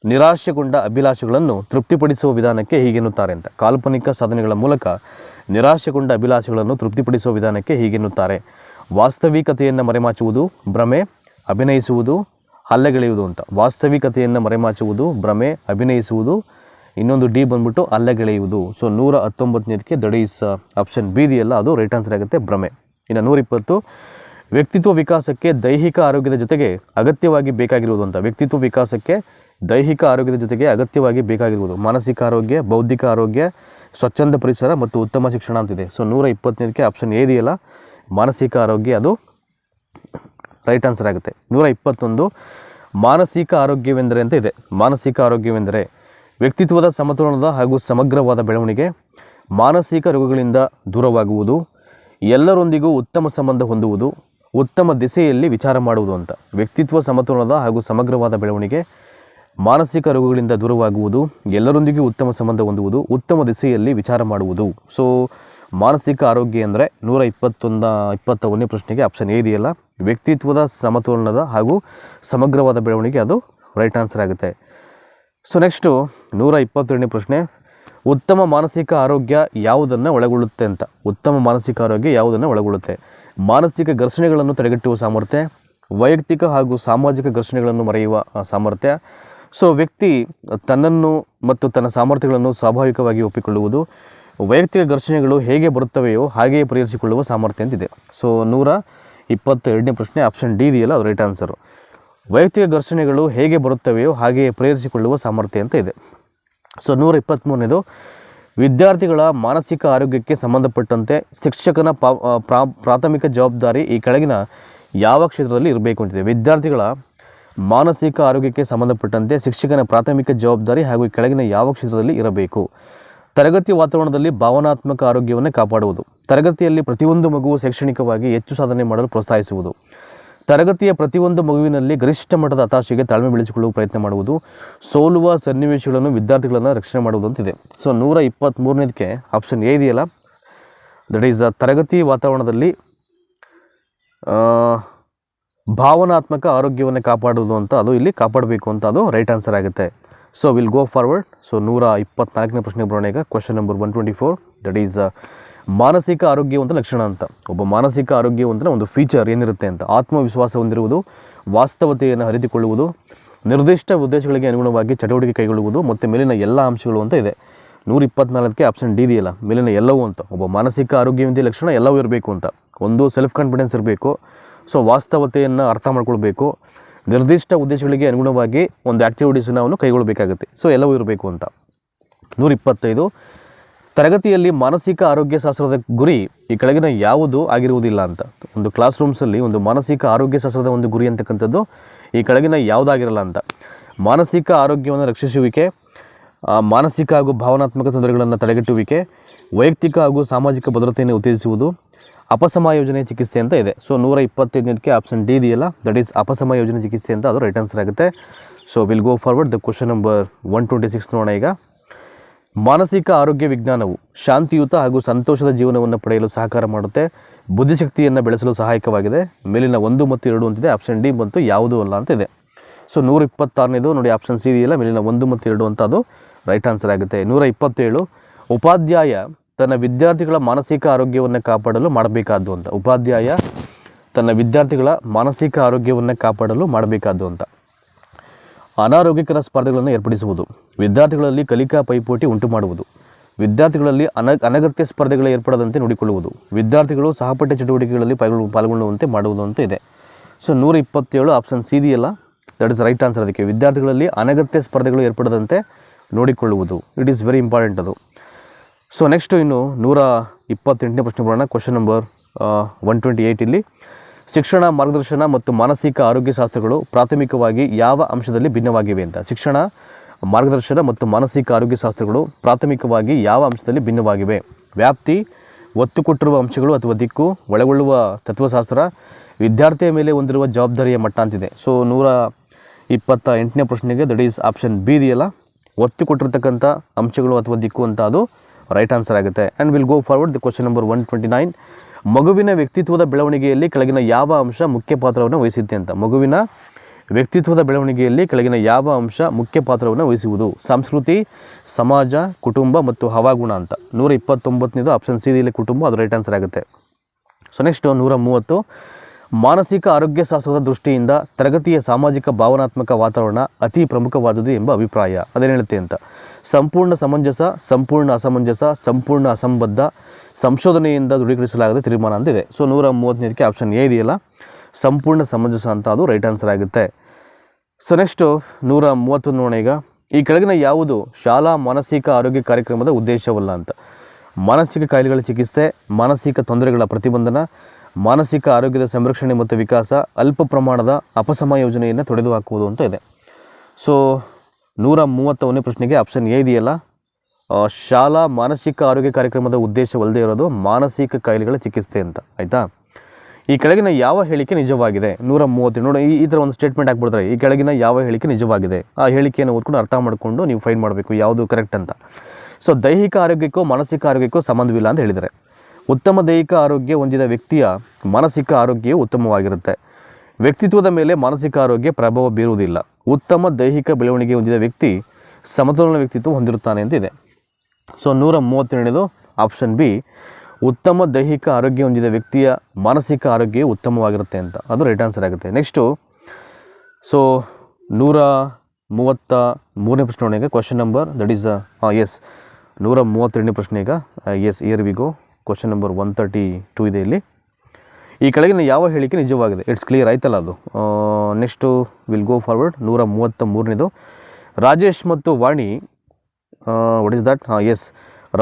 ನಿರಾಶೆಗೊಂಡ ಅಭಿಲಾಷೆಗಳನ್ನು ತೃಪ್ತಿಪಡಿಸುವ ವಿಧಾನಕ್ಕೆ ಹೀಗೆನ್ನುತ್ತಾರೆ ಅಂತ. ಕಾಲ್ಪನಿಕ ಸಾಧನೆಗಳ ಮೂಲಕ ನಿರಾಶೆಗೊಂಡ ಅಭಿಲಾಷೆಗಳನ್ನು ತೃಪ್ತಿಪಡಿಸುವ ವಿಧಾನಕ್ಕೆ ಹೀಗೆನ್ನುತ್ತಾರೆ ವಾಸ್ತವಿಕತೆಯನ್ನು ಮರೆಮಾಚುವುದು, ಭ್ರಮೆ, ಅಭಿನಯಿಸುವುದು ಹಲ್ಲೆಗೆಳೆಯುವುದು ಅಂತ. ವಾಸ್ತವಿಕತೆಯನ್ನು ಮರೆಮಾಚುವುದು, ಭ್ರಮೆ ಅಭಿನಯಿಸುವುದು, ಇನ್ನೊಂದು ಡಿ ಬಂದ್ಬಿಟ್ಟು ಹಲ್ಲೆಗೆಳೆಯುವುದು. ಸೊ ನೂರ ಹತ್ತೊಂಬತ್ತನೇದಕ್ಕೆ ದಟ್ ಆಪ್ಷನ್ ಬಿ ಇದೆಯಲ್ಲ, ಅದು ರೈಟ್ ಆನ್ಸರ್ ಆಗುತ್ತೆ, ಭ್ರಮೆ. ಇನ್ನು ನೂರಿಪ್ಪತ್ತು, ವ್ಯಕ್ತಿತ್ವ ವಿಕಾಸಕ್ಕೆ ದೈಹಿಕ ಆರೋಗ್ಯದ ಜೊತೆಗೆ ಅಗತ್ಯವಾಗಿ ಬೇಕಾಗಿರುವುದು ಅಂತ. ವ್ಯಕ್ತಿತ್ವ ವಿಕಾಸಕ್ಕೆ ದೈಹಿಕ ಆರೋಗ್ಯದ ಜೊತೆಗೆ ಅಗತ್ಯವಾಗಿ ಬೇಕಾಗಿರುವುದು. ಮಾನಸಿಕ ಆರೋಗ್ಯ, ಬೌದ್ಧಿಕ ಆರೋಗ್ಯ, ಸ್ವಚ್ಛಂದ ಪರಿಸರ ಮತ್ತು ಉತ್ತಮ ಶಿಕ್ಷಣ ಅಂತಿದೆ. ಸೊ ನೂರ ಇಪ್ಪತ್ತನೇದಕ್ಕೆ ಆಪ್ಷನ್ ಇದೆಯಲ್ಲ, ಮಾನಸಿಕ ಆರೋಗ್ಯ, ಅದು ರೈಟ್ ಆನ್ಸರ್ ಆಗುತ್ತೆ. ನೂರ ಇಪ್ಪತ್ತೊಂದು ಮಾನಸಿಕ ಆರೋಗ್ಯವೆಂದರೆ ಅಂತ ಇದೆ. ಮಾನಸಿಕ ಆರೋಗ್ಯವೆಂದರೆ ವ್ಯಕ್ತಿತ್ವದ ಸಮತೋಲನದ ಹಾಗೂ ಸಮಗ್ರವಾದ ಬೆಳವಣಿಗೆ, ಮಾನಸಿಕ ರೋಗಗಳಿಂದ ದೂರವಾಗುವುದು, ಎಲ್ಲರೊಂದಿಗೂ ಉತ್ತಮ ಸಂಬಂಧ ಹೊಂದುವುದು, ಉತ್ತಮ ದಿಸೆಯಲ್ಲಿ ವಿಚಾರ ಮಾಡುವುದು ಅಂತ. ವ್ಯಕ್ತಿತ್ವ ಸಮತೋಲನದ ಹಾಗೂ ಸಮಗ್ರವಾದ ಬೆಳವಣಿಗೆ, ಮಾನಸಿಕ ರೋಗಗಳಿಂದ ದೂರವಾಗುವುದು, ಎಲ್ಲರೊಂದಿಗೂ ಉತ್ತಮ ಸಂಬಂಧ ಹೊಂದುವುದು, ಉತ್ತಮ ದಿಸೆಯಲ್ಲಿ ವಿಚಾರ ಮಾಡುವುದು. ಸೊ ಮಾನಸಿಕ ಆರೋಗ್ಯ ಅಂದರೆ ನೂರ ಇಪ್ಪತ್ತೊಂದ ಇಪ್ಪತ್ತ ಒಂದನೇ ಪ್ರಶ್ನೆಗೆ ಆಪ್ಷನ್ ಇದೆಯಲ್ಲ? ವ್ಯಕ್ತಿತ್ವದ ಸಮತೋಲನದ ಹಾಗೂ ಸಮಗ್ರವಾದ ಬೆಳವಣಿಗೆ ಅದು ರೈಟ್ ಆನ್ಸರ್ ಆಗುತ್ತೆ. ಸೊ ನೆಕ್ಸ್ಟು ನೂರ ಇಪ್ಪತ್ತೆರಡನೇ ಪ್ರಶ್ನೆ, ಉತ್ತಮ ಮಾನಸಿಕ ಆರೋಗ್ಯ ಯಾವುದನ್ನು ಒಳಗೊಳ್ಳುತ್ತೆ ಅಂತ. ಉತ್ತಮ ಮಾನಸಿಕ ಆರೋಗ್ಯ ಯಾವುದನ್ನು ಒಳಗೊಳ್ಳುತ್ತೆ? ಮಾನಸಿಕ ಘರ್ಷಣೆಗಳನ್ನು ತಡೆಗಟ್ಟುವ ಸಾಮರ್ಥ್ಯ, ವೈಯಕ್ತಿಕ ಹಾಗೂ ಸಾಮಾಜಿಕ ಘರ್ಷಣೆಗಳನ್ನು ಮರೆಯುವ ಸಾಮರ್ಥ್ಯ. ಸೊ ವ್ಯಕ್ತಿ ತನ್ನನ್ನು ಮತ್ತು ತನ್ನ ಸಾಮರ್ಥ್ಯಗಳನ್ನು ಸ್ವಾಭಾವಿಕವಾಗಿ ಒಪ್ಪಿಕೊಳ್ಳುವುದು, ವೈಯಕ್ತಿಕ ಘರ್ಷಣೆಗಳು ಹೇಗೆ ಬರುತ್ತವೆಯೋ ಹಾಗೆಯೇ ಪರಿಹರಿಸಿಕೊಳ್ಳುವ ಸಾಮರ್ಥ್ಯ ಅಂತಿದೆ. ಸೊ ನೂರ ಇಪ್ಪತ್ತೆರಡನೇ ಪ್ರಶ್ನೆ ಆಪ್ಷನ್ ಡಿ ಇದೆಯಲ್ಲ, ಅದು ರೈಟ್ ಆನ್ಸರು ವೈಯಕ್ತಿಕ ಘರ್ಷಣೆಗಳು ಹೇಗೆ ಬರುತ್ತವೆಯೋ ಹಾಗೆಯೇ ಪ್ರೇರಿಸಿಕೊಳ್ಳುವ ಸಾಮರ್ಥ್ಯ ಅಂತ ಇದೆ. ಸೊ ನೂರ ಇಪ್ಪತ್ತ್ಮೂರನೇದು ವಿದ್ಯಾರ್ಥಿಗಳ ಮಾನಸಿಕ ಆರೋಗ್ಯಕ್ಕೆ ಸಂಬಂಧಪಟ್ಟಂತೆ ಶಿಕ್ಷಕನ ಪ್ರಾಥಮಿಕ ಜವಾಬ್ದಾರಿ ಈ ಕೆಳಗಿನ ಯಾವ ಕ್ಷೇತ್ರದಲ್ಲಿ ಇರಬೇಕು ಅಂತಿದೆ ವಿದ್ಯಾರ್ಥಿಗಳ ಮಾನಸಿಕ ಆರೋಗ್ಯಕ್ಕೆ ಸಂಬಂಧಪಟ್ಟಂತೆ ಶಿಕ್ಷಕನ ಪ್ರಾಥಮಿಕ ಜವಾಬ್ದಾರಿ ಹಾಗೂ ಈ ಕೆಳಗಿನ ಯಾವ ಕ್ಷೇತ್ರದಲ್ಲಿ ಇರಬೇಕು? ತರಗತಿ ವಾತಾವರಣದಲ್ಲಿ ಭಾವನಾತ್ಮಕ ಆರೋಗ್ಯವನ್ನು ಕಾಪಾಡುವುದು. ತರಗತಿಯಲ್ಲಿ ಪ್ರತಿಯೊಂದು ಮಗುವು ಶೈಕ್ಷಣಿಕವಾಗಿ ಹೆಚ್ಚು ಸಾಧನೆ ಮಾಡಲು ಪ್ರೋತ್ಸಾಹಿಸುವುದು. ತರಗತಿಯ ಪ್ರತಿಯೊಂದು ಮಗುವಿನಲ್ಲಿ ಗರಿಷ್ಠ ಮಟ್ಟದ ಹತಾಶೆಗೆ ತಾಳ್ಮೆ ಬೆಳೆಸಿಕೊಳ್ಳುವ ಪ್ರಯತ್ನ ಮಾಡುವುದು. ಸೋಲುವ ಸನ್ನಿವೇಶಗಳನ್ನು ವಿದ್ಯಾರ್ಥಿಗಳನ್ನು ರಕ್ಷಣೆ ಮಾಡುವುದು ಅಂತಿದೆ ಸೊ, ನೂರ ಇಪ್ಪತ್ತ್ಮೂರನೇದಕ್ಕೆ ಆಪ್ಷನ್ ಎ ಇದೆಯಲ್ಲ? ದಟ್ ಈಸ್ ತರಗತಿ ವಾತಾವರಣದಲ್ಲಿ ಭಾವನಾತ್ಮಕ ಆರೋಗ್ಯವನ್ನು ಕಾಪಾಡುವುದು ಅಂತ ಅದು ಇಲ್ಲಿ ಕಾಪಾಡಬೇಕು ಅಂತ ಅದು ರೈಟ್ ಆನ್ಸರ್ ಆಗುತ್ತೆ. So will go forward so ನೂರ ಇಪ್ಪತ್ನಾಲ್ಕನೇ ಪ್ರಶ್ನೆ ಬರೋಣ ಈಗ. Question number one twenty four that is ಮಾನಸಿಕ ಆರೋಗ್ಯವಂತ ಲಕ್ಷಣ ಅಂತ. ಒಬ್ಬ ಮಾನಸಿಕ ಆರೋಗ್ಯವಂತನ ಒಂದು ಫೀಚರ್ ಏನಿರುತ್ತೆ ಅಂತ. ಆತ್ಮವಿಶ್ವಾಸ ಹೊಂದಿರುವುದು, ವಾಸ್ತವತೆಯನ್ನು ಅರಿತುಕೊಳ್ಳುವುದು, ನಿರ್ದಿಷ್ಟ ಉದ್ದೇಶಗಳಿಗೆ ಅನುಗುಣವಾಗಿ ಚಟುವಟಿಕೆ ಕೈಗೊಳ್ಳುವುದು, ಮತ್ತು ಮೇಲಿನ ಎಲ್ಲ ಅಂಶಗಳು ಅಂತ ಇದೆ. ನೂರ ಇಪ್ಪತ್ನಾಲ್ಕಕ್ಕೆ ಆಪ್ಷನ್ ಡಿ ಇದೆಯಲ್ಲ, ಮೇಲಿನ ಎಲ್ಲವೂ ಅಂತ. ಒಬ್ಬ ಮಾನಸಿಕ ಆರೋಗ್ಯವಂತ ಲಕ್ಷಣ ಎಲ್ಲವೂ ಇರಬೇಕು ಅಂತ. ಒಂದು ಸೆಲ್ಫ್ ಕಾನ್ಫಿಡೆನ್ಸ್ ಇರಬೇಕು. ಸೊ ವಾಸ್ತವತೆಯನ್ನು ಅರ್ಥ ಮಾಡ್ಕೊಳ್ಬೇಕು. ನಿರ್ದಿಷ್ಟ ಉದ್ದೇಶಗಳಿಗೆ ಅನುಗುಣವಾಗಿ ಒಂದು ಆ್ಯಕ್ಟಿವಿಟೀಸನ್ನು ಅವನು ಕೈಗೊಳ್ಳಬೇಕಾಗುತ್ತೆ. ಸೊ ಎಲ್ಲವೂ ಇರಬೇಕು ಅಂತ. ನೂರ ಇಪ್ಪತ್ತೈದು ತರಗತಿಯಲ್ಲಿ ಮಾನಸಿಕ ಆರೋಗ್ಯ ಶಾಸ್ತ್ರದ ಗುರಿ ಈ ಕೆಳಗಿನ ಯಾವುದು ಆಗಿರುವುದಿಲ್ಲ ಅಂತ. ಒಂದು ಕ್ಲಾಸ್ ರೂಮ್ಸಲ್ಲಿ ಒಂದು ಮಾನಸಿಕ ಆರೋಗ್ಯ ಶಾಸ್ತ್ರದ ಒಂದು ಗುರಿ ಅಂತಕ್ಕಂಥದ್ದು ಈ ಕೆಳಗಿನ ಯಾವುದಾಗಿರಲ್ಲ ಅಂತ. ಮಾನಸಿಕ ಆರೋಗ್ಯವನ್ನು ರಕ್ಷಿಸುವಿಕೆ ಮಾನಸಿಕ ಹಾಗೂ ಭಾವನಾತ್ಮಕ ತೊಂದರೆಗಳನ್ನು ತಡೆಗಟ್ಟುವಿಕೆ, ವೈಯಕ್ತಿಕ ಹಾಗೂ ಸಾಮಾಜಿಕ ಭದ್ರತೆಯನ್ನು ಉತ್ತೇಜಿಸುವುದು ಅಪಸಮಾಯೋಜನೆ ಚಿಕಿತ್ಸೆ ಅಂತ ಇದೆ. ಸೊ ನೂರ ಇಪ್ಪತ್ತೈದನೇದಕ್ಕೆ ಆಪ್ಷನ್ ಡಿ ಇದೆಯಲ್ಲ? ದಟ್ ಈಸ್ ಅಪಸಮಾಯೋಜನೆ ಚಿಕಿತ್ಸೆ ಅಂತ ಅದು ರೈಟ್ ಆನ್ಸರ್ ಆಗುತ್ತೆ. So will go forward the question number one twenty six ನೋಡೋಣ ಈಗ. ಮಾನಸಿಕ ಆರೋಗ್ಯ ವಿಜ್ಞಾನವು ಶಾಂತಿಯುತ ಹಾಗೂ ಸಂತೋಷದ ಜೀವನವನ್ನು ಪಡೆಯಲು ಸಹಕಾರ ಮಾಡುತ್ತೆ. ಬುದ್ಧಿಶಕ್ತಿಯನ್ನು ಬೆಳೆಸಲು ಸಹಾಯಕವಾಗಿದೆ. ಮೇಲಿನ ಒಂದು ಮತ್ತು ಎರಡು ಅಂತಿದೆ. ಆಪ್ಷನ್ ಡಿ ಮತ್ತು ಯಾವುದೂ ಅಲ್ಲ ಅಂತ ಇದೆ. ಸೊ ನೂರ ಇಪ್ಪತ್ತಾರನೇದು ನೋಡಿ ಆಪ್ಷನ್ ಸಿ ಇದೆಯಲ್ಲ? ಮೇಲಿನ ಒಂದು ಮತ್ತು ಎರಡು ಅಂತ ಅದು ರೈಟ್ ಆನ್ಸರ್ ಆಗುತ್ತೆ. ನೂರ ಇಪ್ಪತ್ತೇಳು, ಉಪಾಧ್ಯಾಯ ತನ್ನ ವಿದ್ಯಾರ್ಥಿಗಳ ಮಾನಸಿಕ ಆರೋಗ್ಯವನ್ನು ಕಾಪಾಡಲು ಮಾಡಬೇಕಾದ್ದು ಅಂತ. ಉಪಾಧ್ಯಾಯ ತನ್ನ ವಿದ್ಯಾರ್ಥಿಗಳ ಮಾನಸಿಕ ಆರೋಗ್ಯವನ್ನು ಕಾಪಾಡಲು ಮಾಡಬೇಕಾದ್ದು ಅಂತ. ಅನಾರೋಗ್ಯಕರ ಸ್ಪರ್ಧೆಗಳನ್ನು ಏರ್ಪಡಿಸುವುದು. ವಿದ್ಯಾರ್ಥಿಗಳಲ್ಲಿ ಕಲಿಕಾ ಪೈಪೋಟಿ ಉಂಟು ಮಾಡುವುದು ವಿದ್ಯಾರ್ಥಿಗಳಲ್ಲಿ ಅನ, ಅನಗತ್ಯ ಸ್ಪರ್ಧೆಗಳು ಏರ್ಪಡದಂತೆ ನೋಡಿಕೊಳ್ಳುವುದು. ವಿದ್ಯಾರ್ಥಿಗಳು ಸಹಪಠ್ಯ ಚಟುವಟಿಕೆಗಳಲ್ಲಿ ಪಾಲ್ಗೊಳ್ಳು ಪಾಲ್ಗೊಳ್ಳುವಂತೆ ಮಾಡುವುದು ಅಂತ ಇದೆ. ಸೊ, ನೂರ ಇಪ್ಪತ್ತೇಳು ಆಪ್ಷನ್ ಸಿ ಇದೆಯಲ್ಲ ದಟ್ ಇಸ್ ರೈಟ್ ಆನ್ಸರ್ ಅದಕ್ಕೆ. ವಿದ್ಯಾರ್ಥಿಗಳಲ್ಲಿ ಅನಗತ್ಯ ಸ್ಪರ್ಧೆಗಳು ಏರ್ಪಡದಂತೆ ನೋಡಿಕೊಳ್ಳುವುದು. ಇಟ್ ಈಸ್ ವೆರಿ ಇಂಪಾರ್ಟೆಂಟ್ ಅದು. ಸೊ ನೆಕ್ಸ್ಟು ಇನ್ನು ನೂರ ಇಪ್ಪತ್ತೆಂಟನೇ ಪ್ರಶ್ನೆ ಬರೋಣ. Question number one twenty eight ಇಲ್ಲಿ. ಶಿಕ್ಷಣ ಮಾರ್ಗದರ್ಶನ ಮತ್ತು ಮಾನಸಿಕ ಆರೋಗ್ಯ ಶಾಸ್ತ್ರಗಳು ಪ್ರಾಥಮಿಕವಾಗಿ ಯಾವ ಅಂಶದಲ್ಲಿ ಭಿನ್ನವಾಗಿವೆ ಅಂತ? ಶಿಕ್ಷಣ ಮಾರ್ಗದರ್ಶನ ಮತ್ತು ಮಾನಸಿಕ ಆರೋಗ್ಯ ಶಾಸ್ತ್ರಗಳು ಪ್ರಾಥಮಿಕವಾಗಿ ಯಾವ ಅಂಶದಲ್ಲಿ ಭಿನ್ನವಾಗಿವೆ? ವ್ಯಾಪ್ತಿ, ಒತ್ತು ಕೊಟ್ಟಿರುವ ಅಂಶಗಳು ಅಥವಾ ದಿಕ್ಕು, ಒಳಗೊಳ್ಳುವ ತತ್ವಶಾಸ್ತ್ರ, ವಿದ್ಯಾರ್ಥಿಯ ಮೇಲೆ ಹೊಂದಿರುವ ಜವಾಬ್ದಾರಿಯ ಮಟ್ಟ ಅಂತಿದೆ. ಸೊ ನೂರ ಇಪ್ಪತ್ತ ಎಂಟನೇ ಪ್ರಶ್ನೆಗೆ ದಟ್ ಈಸ್ ಆಪ್ಷನ್ ಬಿ ಇದೆಯಲ್ಲ? ಒತ್ತು ಕೊಟ್ಟಿರ್ತಕ್ಕಂಥ ಅಂಶಗಳು ಅಥವಾ ದಿಕ್ಕು ಅಂತ ಅದು ರೈಟ್ ಆನ್ಸರ್ ಆಗುತ್ತೆ. And will go forward the question number one twenty nine ಮಗುವಿನ ವ್ಯಕ್ತಿತ್ವದ ಬೆಳವಣಿಗೆಯಲ್ಲಿ ಕೆಳಗಿನ ಯಾವ ಅಂಶ ಮುಖ್ಯ ಪಾತ್ರವನ್ನು ವಹಿಸಿದ್ದೆ ಅಂತ. ಮಗುವಿನ ವ್ಯಕ್ತಿತ್ವದ ಬೆಳವಣಿಗೆಯಲ್ಲಿ ಕೆಳಗಿನ ಯಾವ ಅಂಶ ಮುಖ್ಯ ಪಾತ್ರವನ್ನು ವಹಿಸುವುದು? ಸಂಸ್ಕೃತಿ, ಸಮಾಜ, ಕುಟುಂಬ ಮತ್ತು ಹವಾಗುಣ ಅಂತ. ನೂರ ಇಪ್ಪತ್ತೊಂಬತ್ತನೇದು ಆಪ್ಷನ್ ಸಿ ಇಲ್ಲಿ ಕುಟುಂಬ, ಅದು ರೈಟ್ ಆನ್ಸರ್ ಆಗುತ್ತೆ. ಸೊ ನೆಕ್ಸ್ಟ್ ನೂರ ಮೂವತ್ತು ಮಾನಸಿಕ ಆರೋಗ್ಯ ಶಾಸ್ತ್ರದ ದೃಷ್ಟಿಯಿಂದ ತರಗತಿಯ ಸಾಮಾಜಿಕ ಭಾವನಾತ್ಮಕ ವಾತಾವರಣ ಅತಿ ಪ್ರಮುಖವಾದದ್ದು ಎಂಬ ಅಭಿಪ್ರಾಯ. ಅದೇನು ಹೇಳುತ್ತೆ ಅಂತ. ಸಂಪೂರ್ಣ ಸಮಂಜಸ, ಸಂಪೂರ್ಣ ಅಸಮಂಜಸ, ಸಂಪೂರ್ಣ ಅಸಂಬದ್ಧ ಸಂಶೋಧನೆಯಿಂದ ದೃಢೀಕರಿಸಲಾಗದ ತೀರ್ಮಾನ ಅಂತಿದೆ. ಸೊ ನೂರ ಮೂವತ್ತನೇದಕ್ಕೆ ಆಪ್ಷನ್ ಎ ಇದೆಯಲ್ಲ? ಸಂಪೂರ್ಣ ಸಮಂಜಸ ಅಂತ ಅದು ರೈಟ್ ಆನ್ಸರ್ ಆಗುತ್ತೆ. ಸೊ ನೆಕ್ಸ್ಟು ನೂರ ಮೂವತ್ತೊಂದು ನೋಡೋಣ ಈಗ. ಈ ಕೆಳಗಿನ ಯಾವುದು? ಶಾಲಾ ಮಾನಸಿಕ ಆರೋಗ್ಯ ಕಾರ್ಯಕ್ರಮದ ಉದ್ದೇಶವಲ್ಲ ಅಂತ. ಮಾನಸಿಕ ಕಾಯಿಲೆಗಳ ಚಿಕಿತ್ಸೆ, ಮಾನಸಿಕ ತೊಂದರೆಗಳ ಪ್ರತಿಬಂಧನ, ಮಾನಸಿಕ ಆರೋಗ್ಯದ ಸಂರಕ್ಷಣೆ ಮತ್ತು ವಿಕಾಸ, ಅಲ್ಪ ಪ್ರಮಾಣದ ಅಪಸಮ ಯೋಜನೆಯನ್ನು ತೊಡೆದುಹಾಕುವುದು ಅಂತ ಇದೆ. ಸೊ ನೂರ ಮೂವತ್ತೊಂದನೇ ಪ್ರಶ್ನೆಗೆ ಆಪ್ಷನ್ ಎ ಇದೆಯಲ್ಲ? ಶಾಲಾ ಮಾನಸಿಕ ಆರೋಗ್ಯ ಕಾರ್ಯಕ್ರಮದ ಉದ್ದೇಶವಲ್ಲದೆ ಇರೋದು ಮಾನಸಿಕ ಕಾಯಿಲೆಗಳ ಚಿಕಿತ್ಸೆ ಅಂತ, ಆಯಿತಾ? ಈ ಕೆಳಗಿನ ಯಾವ ಹೇಳಿಕೆ ನಿಜವಾಗಿದೆ? ನೂರ ಮೂವತ್ತು ನೋಡಿ, ಈ ಥರ ಒಂದು ಸ್ಟೇಟ್ಮೆಂಟ್ ಹಾಕ್ಬಿಡ್ತಾರೆ. ಈ ಕೆಳಗಿನ ಯಾವ ಹೇಳಿಕೆ ನಿಜವಾಗಿದೆ? ಆ ಹೇಳಿಕೆಯನ್ನು ಓದ್ಕೊಂಡು ಅರ್ಥ ಮಾಡಿಕೊಂಡು ನೀವು ಫೈನ್ ಮಾಡಬೇಕು ಯಾವುದು ಕರೆಕ್ಟ್ ಅಂತ. ಸೊ ದೈಹಿಕ ಆರೋಗ್ಯಕ್ಕೂ ಮಾನಸಿಕ ಆರೋಗ್ಯಕ್ಕೂ ಸಂಬಂಧವಿಲ್ಲ ಅಂತ ಹೇಳಿದ್ದಾರೆ. ಉತ್ತಮ ದೈಹಿಕ ಆರೋಗ್ಯ ಹೊಂದಿದ ವ್ಯಕ್ತಿಯ ಮಾನಸಿಕ ಆರೋಗ್ಯವು ಉತ್ತಮವಾಗಿರುತ್ತೆ. ವ್ಯಕ್ತಿತ್ವದ ಮೇಲೆ ಮಾನಸಿಕ ಆರೋಗ್ಯ ಪ್ರಭಾವ ಬೀರುವುದಿಲ್ಲ. ಉತ್ತಮ ದೈಹಿಕ ಬೆಳವಣಿಗೆ ಹೊಂದಿದ ವ್ಯಕ್ತಿ ಸಮತೋಲನ ವ್ಯಕ್ತಿತ್ವ ಹೊಂದಿರುತ್ತಾನೆ ಅಂತ ಇದೆ ಸೊ ನೂರ ಮೂವತ್ತೆರಡನೇದು ಆಪ್ಷನ್ ಬಿ ಉತ್ತಮ ದೈಹಿಕ ಆರೋಗ್ಯ ಹೊಂದಿದ ವ್ಯಕ್ತಿಯ ಮಾನಸಿಕ ಆರೋಗ್ಯ ಉತ್ತಮವಾಗಿರುತ್ತೆ ಅಂತ. ಅದು ರೈಟ್ ಆನ್ಸರ್ ಆಗುತ್ತೆ. ನೆಕ್ಸ್ಟು ಸೊ ನೂರ ಮೂವತ್ತ ಮೂರನೇ ಪ್ರಶ್ನೆ question number that is yes ನೂರ ಮೂವತ್ತೆರಡನೇ ಪ್ರಶ್ನೆ ಈಗ. Yes here we go question number one thirty two ಇದೆ ಇಲ್ಲಿ. ಈ ಕೆಳಗಿನ ಯಾವ ಹೇಳಿಕೆ ನಿಜವಾಗಿದೆ? ಇಟ್ಸ್ ಕ್ಲಿಯರ್ ಆಯ್ತಲ್ಲ ಅದು. ನೆಕ್ಸ್ಟು ವಿಲ್ ಗೋ ಫಾರ್ವರ್ಡ್ ನೂರ ಮೂವತ್ತ ಮೂರನೇದು ರಾಜೇಶ್ ಮತ್ತು ವಾಣಿ ವಾಟ್ ಇಸ್ ದಟ್ ಹಾಂ ಎಸ್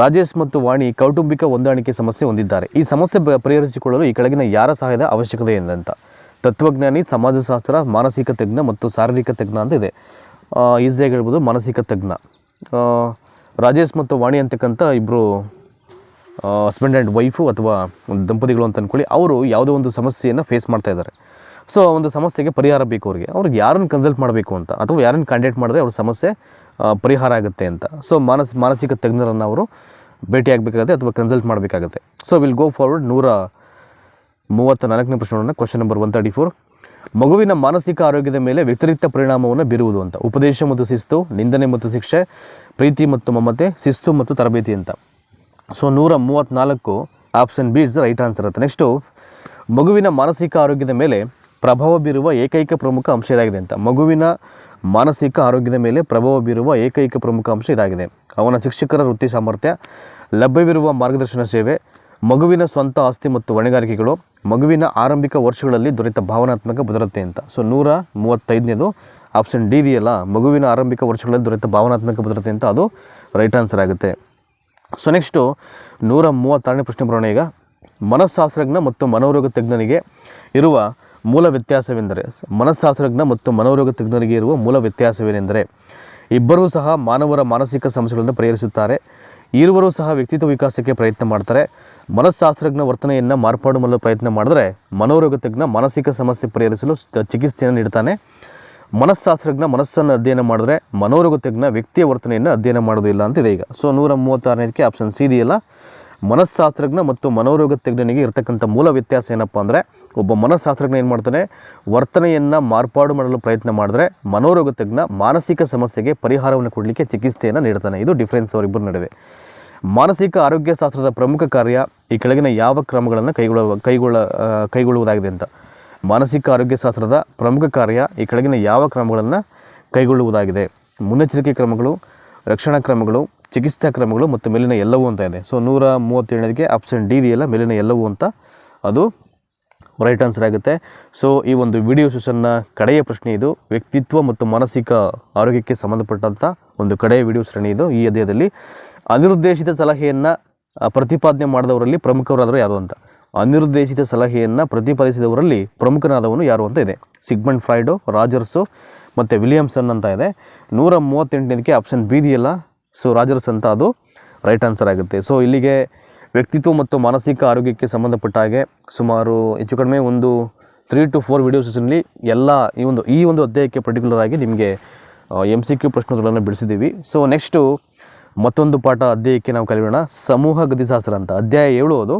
ರಾಜೇಶ್ ಮತ್ತು ವಾಣಿ ಕೌಟುಂಬಿಕ ಹೊಂದಾಣಿಕೆ ಸಮಸ್ಯೆ ಹೊಂದಿದ್ದಾರೆ. ಈ ಸಮಸ್ಯೆ ಪರಿಹರಿಸಿಕೊಳ್ಳಲು ಈ ಕೆಳಗಿನ ಯಾರ ಸಹಾಯದ ಅವಶ್ಯಕತೆ ಇದೆ ಅಂತ ತತ್ವಜ್ಞಾನಿ, ಸಮಾಜಶಾಸ್ತ್ರ, ಮಾನಸಿಕ ತಜ್ಞ ಮತ್ತು ಶಾರೀರಿಕ ತಜ್ಞ ಅಂತ ಇದೆ. ಈಸಿಯಾಗಿ ಹೇಳ್ಬೋದು ಮಾನಸಿಕ ತಜ್ಞ. ರಾಜೇಶ್ ಮತ್ತು ವಾಣಿ ಅಂತಕ್ಕಂಥ ಇಬ್ಬರು ಹಸ್ಬೆಂಡ್ ಆ್ಯಂಡ್ ವೈಫು ಅಥವಾ ಒಂದು ದಂಪತಿಗಳು ಅಂತ ಅಂದ್ಕೊಳ್ಳಿ ಅವರು ಯಾವುದೋ ಒಂದು ಸಮಸ್ಯೆಯನ್ನು ಫೇಸ್ ಮಾಡ್ತಾ ಇದ್ದಾರೆ. ಸೊ ಒಂದು ಸಮಸ್ಯೆಗೆ ಪರಿಹಾರ ಬೇಕು ಅವ್ರಿಗೆ. ಅವ್ರಿಗೆ ಯಾರನ್ನು ಕನ್ಸಲ್ಟ್ ಮಾಡಬೇಕು ಅಂತ ಅಥವಾ ಯಾರನ್ನು ಕಾಂಟ್ಯಾಕ್ಟ್ ಮಾಡಿದ್ರೆ ಅವ್ರ ಸಮಸ್ಯೆ ಪರಿಹಾರ ಆಗುತ್ತೆ ಅಂತ. ಸೊ ಮಾನಸ್, ಮಾನಸಿಕ ತಜ್ಞರನ್ನು ಅವರು ಭೇಟಿಯಾಗಬೇಕಾಗುತ್ತೆ ಅಥವಾ ಕನ್ಸಲ್ಟ್ ಮಾಡಬೇಕಾಗುತ್ತೆ. ಸೊ ವಿಲ್ ಗೋ ಫಾರ್ವರ್ಡ್ ನೂರ ಮೂವತ್ತ ನಾಲ್ಕನೇ ಪ್ರಶ್ನೆಯನ್ನು question number one thirty four ಮಗುವಿನ ಮಾನಸಿಕ ಆರೋಗ್ಯದ ಮೇಲೆ ವ್ಯತಿರಿಕ್ತ ಪರಿಣಾಮವನ್ನು ಬೀರುವುದು ಅಂತ. ಉಪದೇಶ ಮತ್ತು ಶಿಸ್ತು, ನಿಂದನೆ ಮತ್ತು ಶಿಕ್ಷೆ, ಪ್ರೀತಿ ಮತ್ತು ಮಮತೆ, ಶಿಸ್ತು ಮತ್ತು ತರಬೇತಿ ಅಂತ. ಸೊ ನೂರ ಮೂವತ್ತ್ನಾಲ್ಕು option B it's right answer ಅಂತ ನೆಕ್ಸ್ಟು ಮಗುವಿನ ಮಾನಸಿಕ ಆರೋಗ್ಯದ ಮೇಲೆ ಪ್ರಭಾವ ಬೀರುವ ಏಕೈಕ ಪ್ರಮುಖ ಅಂಶ ಇದಾಗಿದೆ ಅಂತ. ಮಗುವಿನ ಮಾನಸಿಕ ಆರೋಗ್ಯದ ಮೇಲೆ ಪ್ರಭಾವ ಬೀರುವ ಏಕೈಕ ಪ್ರಮುಖ ಅಂಶ ಇದಾಗಿದೆ. ಅವನ ಶಿಕ್ಷಕರ ವೃತ್ತಿ ಸಾಮರ್ಥ್ಯ, ಲಭ್ಯವಿರುವ ಮಾರ್ಗದರ್ಶನ ಸೇವೆ, ಮಗುವಿನ ಸ್ವಂತ ಆಸ್ತಿ ಮತ್ತು ಹೊಣೆಗಾರಿಕೆಗಳು, ಮಗುವಿನ ಆರಂಭಿಕ ವರ್ಷಗಳಲ್ಲಿ ದೊರೆತ ಭಾವನಾತ್ಮಕ ಭದ್ರತೆ ಅಂತ. ಸೊ ನೂರ ಮೂವತ್ತೈದನೇದು ಆಪ್ಷನ್ ಡಿ ಇದೆಯಲ್ಲ, ಮಗುವಿನ ಆರಂಭಿಕ ವರ್ಷಗಳಲ್ಲಿ ದೊರೆತ ಭಾವನಾತ್ಮಕ ಭದ್ರತೆ ಅಂತ ಅದು ರೈಟ್ ಆನ್ಸರ್ ಆಗುತ್ತೆ. ಸೊ ನೆಕ್ಸ್ಟು ನೂರ ಮೂವತ್ತಾರನೇ ಪ್ರಶ್ನೆ ಬರೋಣ ಈಗ. ಮನಸ್ಸಾಸ್ತ್ರಜ್ಞ ಮತ್ತು ಮನೋರೋಗ ತಜ್ಞನಿಗೆ ಇರುವ ಮೂಲ ವ್ಯತ್ಯಾಸವೆಂದರೆ ಮನಸ್ಸಾಸ್ತ್ರಜ್ಞ ಮತ್ತು ಮನೋರೋಗ ತಜ್ಞರಿಗೆ ಇರುವ ಮೂಲ ವ್ಯತ್ಯಾಸವೇನೆಂದರೆ, ಇಬ್ಬರೂ ಸಹ ಮಾನವರ ಮಾನಸಿಕ ಸಮಸ್ಯೆಗಳನ್ನು ಪರಿಹರಿಸುತ್ತಾರೆ, ಇರುವರೂ ಸಹ ವ್ಯಕ್ತಿತ್ವ ವಿಕಾಸಕ್ಕೆ ಪ್ರಯತ್ನ ಮಾಡ್ತಾರೆ ಮನಸ್ಸಾಸ್ತ್ರಜ್ಞ ವರ್ತನೆಯನ್ನು ಮಾರ್ಪಾಡು ಮಾಡಲು ಪ್ರಯತ್ನ ಮಾಡಿದ್ರೆ ಮನೋರೋಗ ತಜ್ಞ ಮಾನಸಿಕ ಸಮಸ್ಯೆ ಪರಿಹರಿಸಲು ಚಿಕಿತ್ಸೆಯನ್ನು ನೀಡ್ತಾನೆ. ಮನಸ್ಶಾಸ್ತ್ರಜ್ಞ ಮನಸ್ಸನ್ನು ಅಧ್ಯಯನ ಮಾಡಿದ್ರೆ ಮನೋರೋಗ ತಜ್ಞ ವ್ಯಕ್ತಿಯ ವರ್ತನೆಯನ್ನು ಅಧ್ಯಯನ ಮಾಡೋದಿಲ್ಲ ಅಂತಿದೆ ಈಗ. ಸೊ ನೂರ ಮೂವತ್ತಾರನೇದಕ್ಕೆ ಆಪ್ಷನ್ ಸಿ ಇದೆಯಲ್ಲ? ಮನಸ್ಸಾಸ್ತ್ರಜ್ಞ ಮತ್ತು ಮನೋರೋಗ ತಜ್ಞನಿಗೆ ಇರತಕ್ಕಂಥ ಮೂಲ ವ್ಯತ್ಯಾಸ ಏನಪ್ಪ ಅಂದರೆ ಒಬ್ಬ ಮನಸ್ಸಾಸ್ತ್ರಜ್ಞ ಏನು ಮಾಡ್ತಾನೆ? ವರ್ತನೆಯನ್ನು ಮಾರ್ಪಾಡು ಮಾಡಲು ಪ್ರಯತ್ನ ಮಾಡಿದ್ರೆ ಮನೋರೋಗ ತಜ್ಞ ಮಾನಸಿಕ ಸಮಸ್ಯೆಗೆ ಪರಿಹಾರವನ್ನು ಕೊಡಲಿಕ್ಕೆ ಚಿಕಿತ್ಸೆಯನ್ನು ನೀಡ್ತಾನೆ. ಇದು ಡಿಫ್ರೆನ್ಸ್ ಅವರಿಬ್ಬರ ನಡುವೆ. ಮಾನಸಿಕ ಆರೋಗ್ಯ ಶಾಸ್ತ್ರದ ಪ್ರಮುಖ ಕಾರ್ಯ ಈ ಕೆಳಗಿನ ಯಾವ ಕ್ರಮಗಳನ್ನು ಕೈಗೊಳ್ಳ ಆ, ಕೈಗೊಳ್ಳುವುದಾಗಿದೆ ಅಂತ. ಮಾನಸಿಕ ಆರೋಗ್ಯ ಶಾಸ್ತ್ರದ ಪ್ರಮುಖ ಕಾರ್ಯ ಈ ಕೆಳಗಿನ ಯಾವ ಕ್ರಮಗಳನ್ನು ಕೈಗೊಳ್ಳುವುದಾಗಿದೆ? ಮುನ್ನೆಚ್ಚರಿಕೆ ಕ್ರಮಗಳು, ರಕ್ಷಣಾ ಕ್ರಮಗಳು, ಚಿಕಿತ್ಸಾ ಕ್ರಮಗಳು ಮತ್ತು ಮೇಲಿನ ಎಲ್ಲವೂ ಅಂತ ಇದೆ. ಸೊ ನೂರ ಮೂವತ್ತೇಳನೇದಕ್ಕೆ ಆಪ್ಷನ್ ಡಿ ಇದೆಯಲ್ಲ ಮೇಲಿನ ಎಲ್ಲವೂ ಅಂತ ಅದು ರೈಟ್ ಆನ್ಸರ್ ಆಗುತ್ತೆ. ಸೊ ಈ ಒಂದು ವಿಡಿಯೋ ಸೆಷನ್ನ ಕಡೆಯ ಪ್ರಶ್ನೆ ಇದು, ವ್ಯಕ್ತಿತ್ವ ಮತ್ತು ಮಾನಸಿಕ ಆರೋಗ್ಯಕ್ಕೆ ಸಂಬಂಧಪಟ್ಟಂಥ ಒಂದು ಕಡೆಯ ವಿಡಿಯೋ ಶ್ರೇಣಿ ಇದು. ಈ ಅಧ್ಯಾಯದಲ್ಲಿ ಅನಿರುದ್ದೇಶಿತ ಸಲಹೆಯನ್ನು ಪ್ರತಿಪಾದನೆ ಮಾಡಿದವರಲ್ಲಿ ಪ್ರಮುಖವರಾದರೂ ಯಾರು ಅಂತ. ಅನಿರುದ್ದೇಶಿತ ಸಲಹೆಯನ್ನು ಪ್ರತಿಪಾದಿಸಿದವರಲ್ಲಿ ಪ್ರಮುಖನಾದವನು ಯಾರು ಅಂತ ಇದೆ. ಸಿಗ್ಮಂಡ್ ಫ್ರೈಡು ರಾಜರ್ಸು ಮತ್ತು ವಿಲಿಯಮ್ಸನ್ ಅಂತ ಇದೆ. ನೂರ ಮೂವತ್ತೆಂಟನೇದಕ್ಕೆ ಆಪ್ಷನ್ ಬಿ ಇದೆಯಲ್ಲ? ಸೊ ರಾಜರ್ಸ್ ಅಂತ ಅದು ರೈಟ್ ಆನ್ಸರ್ ಆಗುತ್ತೆ. ಸೊ ಇಲ್ಲಿಗೆ ವ್ಯಕ್ತಿತ್ವ ಮತ್ತು ಮಾನಸಿಕ ಆರೋಗ್ಯಕ್ಕೆ ಸಂಬಂಧಪಟ್ಟ ಹಾಗೆ ಸುಮಾರು ಹೆಚ್ಚು ಕಡಿಮೆ ಒಂದು ತ್ರೀ ಟು ಫೋರ್ ವೀಡಿಯೋಸಲ್ಲಿ ಎಲ್ಲ ಈ ಒಂದು ಈ ಒಂದು ಅಧ್ಯಾಯಕ್ಕೆ ಪರ್ಟಿಕ್ಯುಲರ್ ಆಗಿ ನಿಮಗೆ ಎಂ ಸಿ ಕ್ಯೂ ಪ್ರಶ್ನೋತ್ತರಗಳನ್ನು ಬಿಡಿಸಿದ್ದೀವಿ. ಸೊ ನೆಕ್ಸ್ಟು ಮತ್ತೊಂದು ಪಾಠ ಅಧ್ಯಾಯಕ್ಕೆ ನಾವು ಕಲಿಯೋಣ. ಸಮೂಹ ಗತಿಶಾಸ್ತ್ರ ಅಂತ. ಅಧ್ಯಾಯ ಏಳು ಅದು.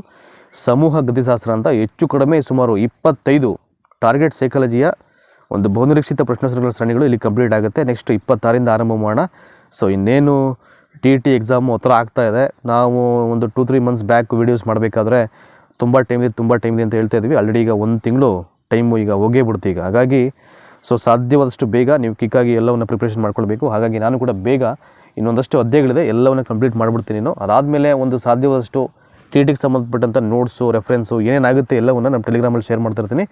ಸಮೂಹ ಗತಿಶಾಸ್ತ್ರ ಅಂತ ಹೆಚ್ಚು ಕಡಿಮೆ ಸುಮಾರು ಇಪ್ಪತ್ತೈದು ಟಾರ್ಗೆಟ್ ಸೈಕಾಲಜಿಯ ಒಂದು ಬಹುನಿರೀಕ್ಷಿತ ಪ್ರಶ್ನೋತ್ತರಗಳ ಸರಣಿಗಳು ಇಲ್ಲಿ ಕಂಪ್ಲೀಟ್ ಆಗುತ್ತೆ. ನೆಕ್ಸ್ಟ್ ಇಪ್ಪತ್ತಾರಿಂದ ಆರಂಭ ಮಾಡೋಣ. ಸೊ ಇನ್ನೇನು ಟಿ ಟಿ ಎಕ್ಸಾಮು ಹತ್ರ ಆಗ್ತಾ ಇದೆ. ನಾವು ಒಂದು two three months back videos ಮಾಡಬೇಕಾದ್ರೆ ತುಂಬ ಟೈಮ್ ಇದೆ, ತುಂಬ ಟೈಮ್ ಇದೆ ಅಂತ ಹೇಳ್ತಾ ಇದ್ವಿ. ಆಲ್ರೆಡಿ ಈಗ ಒಂದು ತಿಂಗಳು ಟೈಮು ಈಗ ಹೋಗೇ ಬಿಡ್ತು ಈಗ. ಹಾಗಾಗಿ ಸೊ ಸಾಧ್ಯವಾದಷ್ಟು ಬೇಗ ನೀವು ಕಿಕ್ಕಾಗಿ ಎಲ್ಲವನ್ನು ಪ್ರಿಪ್ರೇಷನ್ ಮಾಡ್ಕೊಳ್ಬೇಕು. ಹಾಗಾಗಿ ನಾನು ಕೂಡ ಬೇಗ ಇನ್ನೊಂದಷ್ಟು ಅಧ್ಯಾಯಗಳಿದೆ, ಎಲ್ಲವನ್ನು ಕಂಪ್ಲೀಟ್ ಮಾಡಿಬಿಡ್ತೀನಿ ನಾನು. ಅದಾದಮೇಲೆ ಒಂದು ಸಾಧ್ಯವಾದಷ್ಟು ಟಿ ಟಿಗೆ ಸಂಬಂಧಪಟ್ಟಂಥ ನೋಟ್ಸು ರೆಫರೆನ್ಸು ಏನೇನಾಗುತ್ತೆ ಎಲ್ಲವನ್ನು ನಮ್ಮ ಟೆಲಿಗ್ರಾಮಲ್ಲಿ ಶೇರ್ ಮಾಡ್ತಾ ಇರ್ತೀನಿ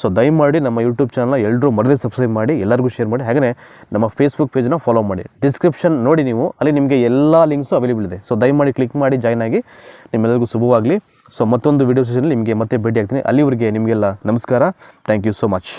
ಸೊ ದಯಮಾಡಿ ನಮ್ಮ ಯೂಟ್ಯೂಬ್ ಚಾನಲ್ನ ಎಲ್ಲರೂ ಮರದೇ ಸಬ್ಸ್ಕ್ರೈಬ್ ಮಾಡಿ, ಎಲ್ಲರಿಗೂ ಶೇರ್ ಮಾಡಿ. ಹಾಗೆ ನಮ್ಮ ಫೇಸ್ಬುಕ್ ಪೇಜ್ನ ಫಾಲೋ ಮಾಡಿ. ಡಿಸ್ಕ್ರಿಪ್ಷನ್ ನೋಡಿ ನೀವು, ಅಲ್ಲಿ ನಿಮಗೆ ಎಲ್ಲ ಲಿಂಕ್ಸು ಅವೈಲೇಬಲ್ ಇದೆ. ಸೊ ದಯಮಾಡಿ ಕ್ಲಿಕ್ ಮಾಡಿ ಜಾಯ್ನ್ ಆಗಿ. ನಿಮ್ಮೆಲ್ಲರಿಗೂ ಶುಭವಾಗಲಿ. ಸೊ ಮತ್ತೊಂದು ವೀಡಿಯೋ ಸೆಷನಲ್ಲಿ ನಿಮಗೆ ಮತ್ತೆ ಭೇಟಿ ಆಗ್ತೀನಿ ಅಲ್ಲಿವರೆಗೆ ನಿಮಗೆಲ್ಲ ನಮಸ್ಕಾರ. Thank you so much